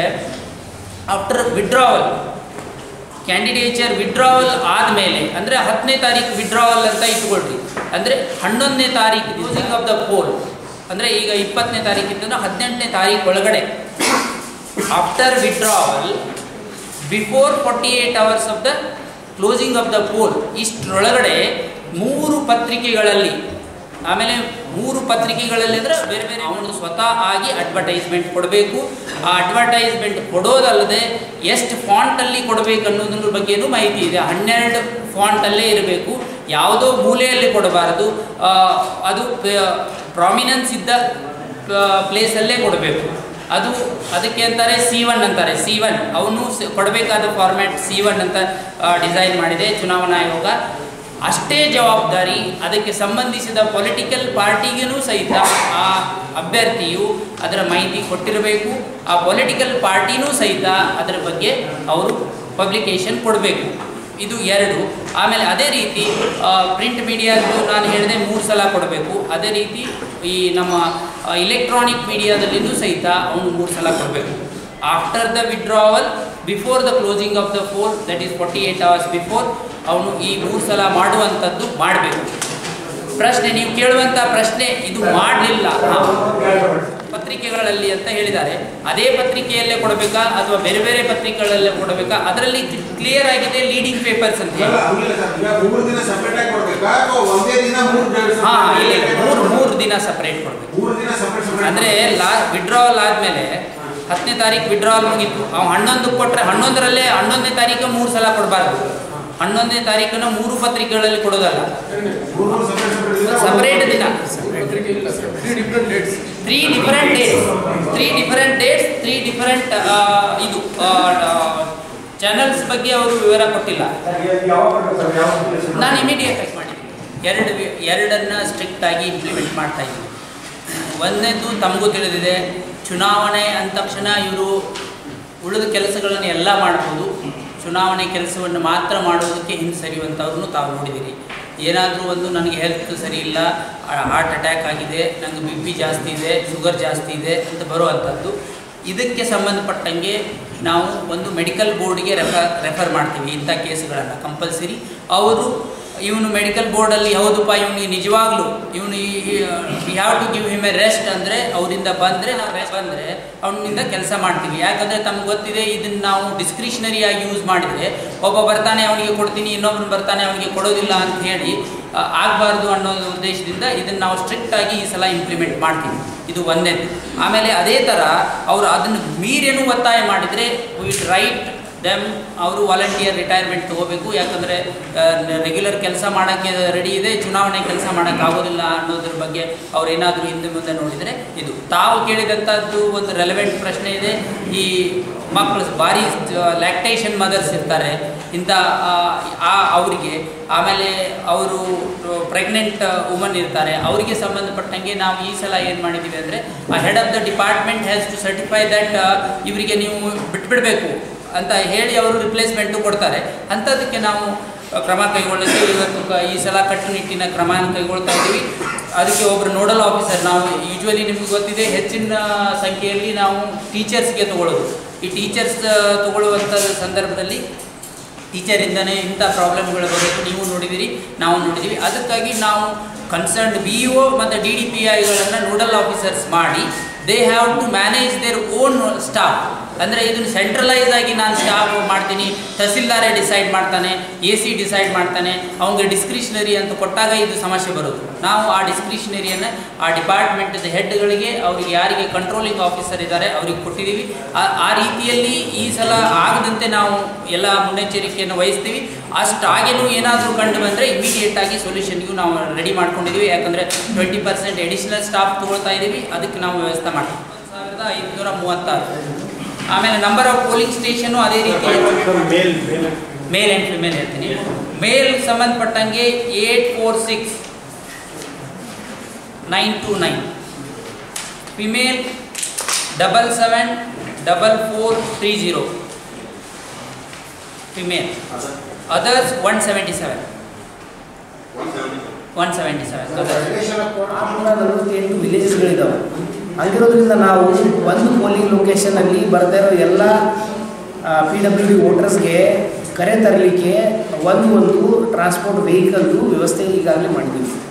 ಆಫ್ಟರ್ ವಿಡ್ರಾವಲ್ ಕ್ಯಾಂಡಿಡೇಚರ್ ವಿಡ್ರಾವಲ್ ಆದಮೇಲೆ ಅಂದರೆ ಹತ್ತನೇ ತಾರೀಕು ವಿಡ್ರಾವಲ್ ಅಂತ ಇಟ್ಕೊಳ್ರಿ ಅಂದರೆ ಹನ್ನೊಂದನೇ ತಾರೀಕು ಕ್ಲೋಸಿಂಗ್ ಆಫ್ ದ ಪೋಲ್ ಅಂದರೆ ಈಗ ಇಪ್ಪತ್ತನೇ ತಾರೀಕಿಂದ ಹದಿನೆಂಟನೇ ತಾರೀಕು ಒಳಗಡೆ after withdrawal before 48 hours of the closing of the poll ಇಷ್ಟರೊಳಗಡೆ ಮೂರು ಪತ್ರಿಕೆಗಳಲ್ಲಿ ಆಮೇಲೆ ಮೂರು ಪತ್ರಿಕೆಗಳಲ್ಲಿ ಅಂದರೆ ಬೇರೆ ಬೇರೆ ಅವನು ಸ್ವತಃ ಆಗಿ ಅಡ್ವರ್ಟೈಸ್ಮೆಂಟ್ ಕೊಡಬೇಕು ಆ ಅಡ್ವರ್ಟೈಸ್ಮೆಂಟ್ ಕೊಡೋದಲ್ಲದೆ ಎಷ್ಟು ಫಾಂಟಲ್ಲಿ ಕೊಡಬೇಕು ಅನ್ನೋದ್ರ ಬಗ್ಗೆಯೂ ಮಾಹಿತಿ ಇದೆ ಹನ್ನೆರಡು ಫಾಂಟಲ್ಲೇ ಇರಬೇಕು ಯಾವುದೋ ಮೂಲೆಯಲ್ಲಿ ಕೊಡಬಾರದು ಅದು ಪ್ರಾಮಿನೆನ್ಸ್ ಇದ್ದ ಪ್ಲೇಸಲ್ಲೇ ಕೊಡಬೇಕು ಅದು ಅದಕ್ಕೆ ಅಂತಾರೆ ಸಿ ಒನ್ ಅಂತಾರೆ ಸಿ ಒನ್ ಅವನು ಕೊಡಬೇಕಾದ ಫಾರ್ಮ್ಯಾಟ್ ಸಿ ಒನ್ ಅಂತ ಡಿಸೈನ್ ಮಾಡಿದೆ ಚುನಾವಣಾ ಆಯೋಗ ಅಷ್ಟೇ ಜವಾಬ್ದಾರಿ ಅದಕ್ಕೆ ಸಂಬಂಧಿಸಿದ ಪೊಲಿಟಿಕಲ್ ಪಾರ್ಟಿಗೂ ಸಹಿತ ಆ ಅಭ್ಯರ್ಥಿಯು ಅದರ ಮಾಹಿತಿ ಕೊಟ್ಟಿರಬೇಕು ಆ ಪೊಲಿಟಿಕಲ್ ಪಾರ್ಟಿನೂ ಸಹಿತ ಅದರ ಬಗ್ಗೆ ಅವರು ಪಬ್ಲಿಕೇಶನ್ ಕೊಡಬೇಕು ಇದು ಎರಡು ಆಮೇಲೆ ಅದೇ ರೀತಿ ಪ್ರಿಂಟ್ ಮೀಡಿಯಾದ್ದು ನಾನು ಹೇಳಿದೆ ಮೂರು ಸಲ ಕೊಡಬೇಕು ಅದೇ ರೀತಿ ಈ ನಮ್ಮ ಇಲೆಕ್ಟ್ರಾನಿಕ್ ಮೀಡಿಯಾದಲ್ಲಿಯೂ ಸಹಿತ ಅವನು ಮೂರು ಸಲ ಕೊಡಬೇಕು after the withdrawal before the closing of the four that is forty eight hours before ಅವನು ಈ ಮೂರು ಸಲ ಮಾಡುವಂಥದ್ದು ಮಾಡಬೇಕು ಪ್ರಶ್ನೆ ನೀವು ಕೇಳುವಂಥ ಪ್ರಶ್ನೆ ಇದು ಮಾಡಲಿಲ್ಲ ಪತ್ರಿಕೆಗಳಲ್ಲಿ ಅಂತ ಹೇಳಿದ್ದಾರೆ ಅದೇ ಪತ್ರಿಕೆಯಲ್ಲೇ ಕೊಡಬೇಕಾ ಅಥವಾ ಬೇರೆ ಬೇರೆ ಪತ್ರಿಕೆಗಳಲ್ಲೇ ಕೊಡಬೇಕಾ ಅದರಲ್ಲಿ ಕ್ಲಿಯರ್ ಆಗಿದೆ ಲೀಡಿಂಗ್ ಪೇಪರ್ಸ್ ಅಂತ ಮೂರು ಮೂರು ದಿನ ಸಪರೇಟ್ ಕೊಡಬೇಕು ಅಂದರೆ ವಿಡ್ರಾವಲ್ ಆದ್ಮೇಲೆ ಹತ್ತನೇ ತಾರೀಕು ವಿಡ್ರಾವಲ್ ಮುಗಿತು ಅವ್ನು ಹನ್ನೊಂದು ಕೊಟ್ಟರೆ ಹನ್ನೊಂದರಲ್ಲೇ ಹನ್ನೊಂದನೇ ತಾರೀಕು ಮೂರು ಸಲ ಕೊಡಬಾರ್ದು ಹನ್ನೊಂದನೇ ತಾರೀಕನ್ನು ಮೂರು ಪತ್ರಿಕೆಗಳಲ್ಲಿ ಕೊಡೋದಲ್ಲ ಸಪರೇಟ್ ದಿನ three different dates three different dates three different ಇದು ಚಾನಲ್ಸ್ ಬಗ್ಗೆ ಅವರು ವಿವರ ಕೊಟ್ಟಿಲ್ಲ ನಾನು ಇಮಿಡಿಯೇಟ್ ಆಗಿ ಮಾಡಿದ್ದೀನಿ ಎರಡು ಎರಡನ್ನು ಸ್ಟ್ರಿಕ್ಟಾಗಿ ಇಂಪ್ಲಿಮೆಂಟ್ ಮಾಡ್ತಾ ಇದ್ದೀನಿ ಒಂದನೇದು ತಮಗೂ ತಿಳಿದಿದೆ ಚುನಾವಣೆ ಅಂದ ತಕ್ಷಣ ಇವರು ಉಳಿದ ಕೆಲಸಗಳನ್ನು ಎಲ್ಲ ಮಾಡ್ಬೋದು ಚುನಾವಣೆ ಕೆಲಸವನ್ನು ಮಾತ್ರ ಮಾಡೋದಕ್ಕೆ ಹಿಂದೆ ಸರಿಯುವಂಥವ್ರನ್ನು ತಾವು ನೋಡಿದ್ದೀರಿ ಏನಾದರೂ ಒಂದು ನನಗೆ ಹೆಲ್ತ್ ಸರಿ ಇಲ್ಲ ಹಾರ್ಟ್ ಅಟ್ಯಾಕ್ ಆಗಿದೆ ನನಗೆ ಬಿ ಪಿ ಜಾಸ್ತಿ ಇದೆ ಶುಗರ್ ಜಾಸ್ತಿ ಇದೆ ಅಂತ ಬರುವಂಥದ್ದು ಇದಕ್ಕೆ ಸಂಬಂಧಪಟ್ಟಂಗೆ ನಾವು ಒಂದು ಮೆಡಿಕಲ್ ಬೋರ್ಡ್ಗೆ ರೆಫರ್ ರೆಫರ್ ಮಾಡ್ತೀವಿ ಇಂಥ ಕೇಸ್ಗಳನ್ನು ಕಂಪಲ್ಸರಿ ಅವರು ಇವನು ಮೆಡಿಕಲ್ ಬೋರ್ಡಲ್ಲಿ ಹೌದಪ್ಪ ಇವನಿಗೆ ನಿಜವಾಗ್ಲೂ ಇವನು ಈ have to give him a rest ಅಂದರೆ ಅವರಿಂದ ಬಂದರೆ ನಾವು ರೆಸ್ಟ್ ಬಂದರೆ ಅವನಿಂದ ಕೆಲಸ ಮಾಡ್ತೀವಿ ಯಾಕಂದರೆ ತಮ್ಗೆ ಗೊತ್ತಿದೆ ಇದನ್ನು ನಾವು ಡಿಸ್ಕ್ರಿಷನರಿಯಾಗಿ ಯೂಸ್ ಮಾಡಿದರೆ ಒಬ್ಬ ಬರ್ತಾನೆ ಅವನಿಗೆ ಕೊಡ್ತೀನಿ ಇನ್ನೊಬ್ಬನು ಬರ್ತಾನೆ ಅವನಿಗೆ ಕೊಡೋದಿಲ್ಲ ಅಂತ ಹೇಳಿ ಆಗಬಾರ್ದು ಅನ್ನೋ ಉದ್ದೇಶದಿಂದ ಇದನ್ನು ನಾವು ಸ್ಟ್ರಿಕ್ಟಾಗಿ ಈ ಸಲ ಇಂಪ್ಲಿಮೆಂಟ್ ಮಾಡ್ತೀವಿ ಇದು ಒಂದೇ ಆಮೇಲೆ ಅದೇ ಥರ ಅವರು ಅದನ್ನು ಮೀರೇನು ಒತ್ತಾಯ ಮಾಡಿದರೆ ವಿಟ್ ರೈಟ್ ದೆನ್ ಅವರು ವಾಲಂಟಿಯರ್ ರಿಟೈರ್ಮೆಂಟ್ ತೊಗೋಬೇಕು ಯಾಕಂದರೆ ರೆಗ್ಯುಲರ್ ಕೆಲಸ ಮಾಡೋಕ್ಕೆ ರೆಡಿ ಇದೆ ಚುನಾವಣೆ ಕೆಲಸ ಮಾಡೋಕ್ಕಾಗೋದಿಲ್ಲ ಅನ್ನೋದ್ರ ಬಗ್ಗೆ ಅವ್ರು ಏನಾದರೂ ಹಿಂದೆ ಮುಂದೆ ನೋಡಿದರೆ ಇದು ತಾವು ಕೇಳಿದಂಥದ್ದು ಒಂದು ರೆಲೆವೆಂಟ್ ಪ್ರಶ್ನೆ ಇದೆ ಈ ಮಕ್ಕಳು ಭಾರಿ ಲ್ಯಾಕ್ಟೇಷನ್ ಮದರ್ಸ್ ಇರ್ತಾರೆ ಇಂಥ ಆ ಅವರಿಗೆ ಆಮೇಲೆ ಅವರು ಪ್ರೆಗ್ನೆಂಟ್ ವುಮನ್ ಇರ್ತಾರೆ ಅವರಿಗೆ ಸಂಬಂಧಪಟ್ಟಂಗೆ ನಾವು ಈ ಸಲ ಏನು ಮಾಡಿದ್ದೀವಿ ಅಂದರೆ ಆ head of the department has to certify that ಇವರಿಗೆ ನೀವು ಬಿಟ್ಬಿಡಬೇಕು ಅಂತ ಹೇಳಿ ಅವರು ರಿಪ್ಲೇಸ್ಮೆಂಟು ಕೊಡ್ತಾರೆ ಅಂಥದಕ್ಕೆ ನಾವು ಕ್ರಮ ಕೈಗೊಳ್ಳಲಿಕ್ಕೆ ಇವತ್ತು ಈ ಸಲ ಕಟ್ಟುನಿಟ್ಟಿನ ಕ್ರಮ ಕೈಗೊಳ್ತಾ ಇದ್ದೀವಿ ಅದಕ್ಕೆ ಒಬ್ಬರು ನೋಡಲ್ ಆಫೀಸರ್ ನಾವು ಯೂಶ್ವಲಿ ನಿಮ್ಗೆ ಗೊತ್ತಿದೆ ಹೆಚ್ಚಿನ ಸಂಖ್ಯೆಯಲ್ಲಿ ನಾವು ಟೀಚರ್ಸ್ಗೆ ತೊಗೊಳ್ಳೋದು ಈ ಟೀಚರ್ಸ್ ತೊಗೊಳ್ಳುವಂಥ ಸಂದರ್ಭದಲ್ಲಿ ಟೀಚರಿಂದನೇ ಇಂಥ ಪ್ರಾಬ್ಲಮ್ಗಳು ಬರುತ್ತೆ ನೀವು ನೋಡಿದ್ದೀರಿ ನಾವು ನೋಡಿದ್ದೀವಿ ಅದಕ್ಕಾಗಿ ನಾವು ಕನ್ಸರ್ನ್ಡ್ ಬಿ ಇ ಒ ಮತ್ತು ಡಿ ಡಿ ಪಿ ಐಗಳನ್ನು ನೋಡಲ್ ಆಫೀಸರ್ಸ್ ಮಾಡಿ they have to manage their own staff ಅಂದರೆ ಇದನ್ನು ಸೆಂಟ್ರಲೈಸ್ ಆಗಿ ನಾನು ಸ್ಟಾಫ್ ಮಾಡ್ತೀನಿ ತಹಸೀಲ್ದಾರೇ ಡಿಸೈಡ್ ಮಾಡ್ತಾನೆ ಎ ಸಿ ಡಿಸೈಡ್ ಮಾಡ್ತಾನೆ ಅವನಿಗೆ ಡಿಸ್ಕ್ರಿಷನರಿ ಅಂತ ಕೊಟ್ಟಾಗ ಇದು ಸಮಸ್ಯೆ ಬರೋದು ನಾವು ಆ ಡಿಸ್ಕ್ರಿಷನರಿಯನ್ನು ಆ ಡಿಪಾರ್ಟ್ಮೆಂಟ್ದ ಹೆಡ್ಗಳಿಗೆ ಅವ್ರಿಗೆ ಯಾರಿಗೆ ಕಂಟ್ರೋಲಿಂಗ್ ಆಫೀಸರ್ ಇದ್ದಾರೆ ಅವ್ರಿಗೆ ಕೊಟ್ಟಿದ್ದೀವಿ ಆ ರೀತಿಯಲ್ಲಿ ಈ ಸಲ ಆಗದಂತೆ ನಾವು ಎಲ್ಲ ಮುನ್ನೆಚ್ಚರಿಕೆಯನ್ನು ವಹಿಸ್ತೀವಿ ಅಷ್ಟು ಅಷ್ಟಾಗೇನೂ ಏನಾದರೂ ಕಂಡು ಬಂದರೆ ಇಮಿಡಿಯೇಟಾಗಿ ಸೊಲ್ಯೂಷನ್ಗೂ ನಾವು ರೆಡಿ ಮಾಡ್ಕೊಂಡಿದ್ದೀವಿ ಯಾಕಂದರೆ ಟ್ವೆಂಟಿ ಪರ್ಸೆಂಟ್ ಎಡಿಷನಲ್ ಸ್ಟಾಫ್ ತೊಗೊಳ್ತಾ ಇದ್ದೀವಿ ಅದಕ್ಕೆ ನಾವು ವ್ಯವಸ್ಥೆ ಮಾಡ್ತೀವಿ ಸಾವಿರದ ಐದುನೂರ ಮೂವತ್ತಾರು ಆಮೇಲೆ ನಂಬರ್ ಆಫ್ ಪೋಲಿಂಗ್ ಸ್ಟೇಷನು ಅದೇ ರೀತಿ ಮೇಲ್ ಆ್ಯಂಡ್ ಫಿಮೇಲ್ ಹೇಳ್ತೀನಿ ಮೇಲ್ ಸಂಬಂಧಪಟ್ಟಂಗೆ eight four six nine two nine female double seven double four three zero female others one seventy seven one seventy seven ವಿಲೇಜಸ್ಗಳಿದ್ದಾವೆ ಹಂಗಿರೋದ್ರಿಂದ ನಾವು ಒಂದು ಪೋಲಿಂಗ್ ಲೊಕೇಶನಲ್ಲಿ ಬರ್ತಾ ಇರೋ ಎಲ್ಲ ಪಿ ಡಬ್ಲ್ಯೂ ಡಿ ವೋಟರ್ಸ್ಗೆ ಕರೆ ತರಲಿಕ್ಕೆ ಒಂದು ಒಂದು ಟ್ರಾನ್ಸ್ಪೋರ್ಟ್ ವೆಹಿಕಲ್ದು ವ್ಯವಸ್ಥೆ ಈಗಾಗಲೇ ಮಾಡಿದ್ದೀವಿ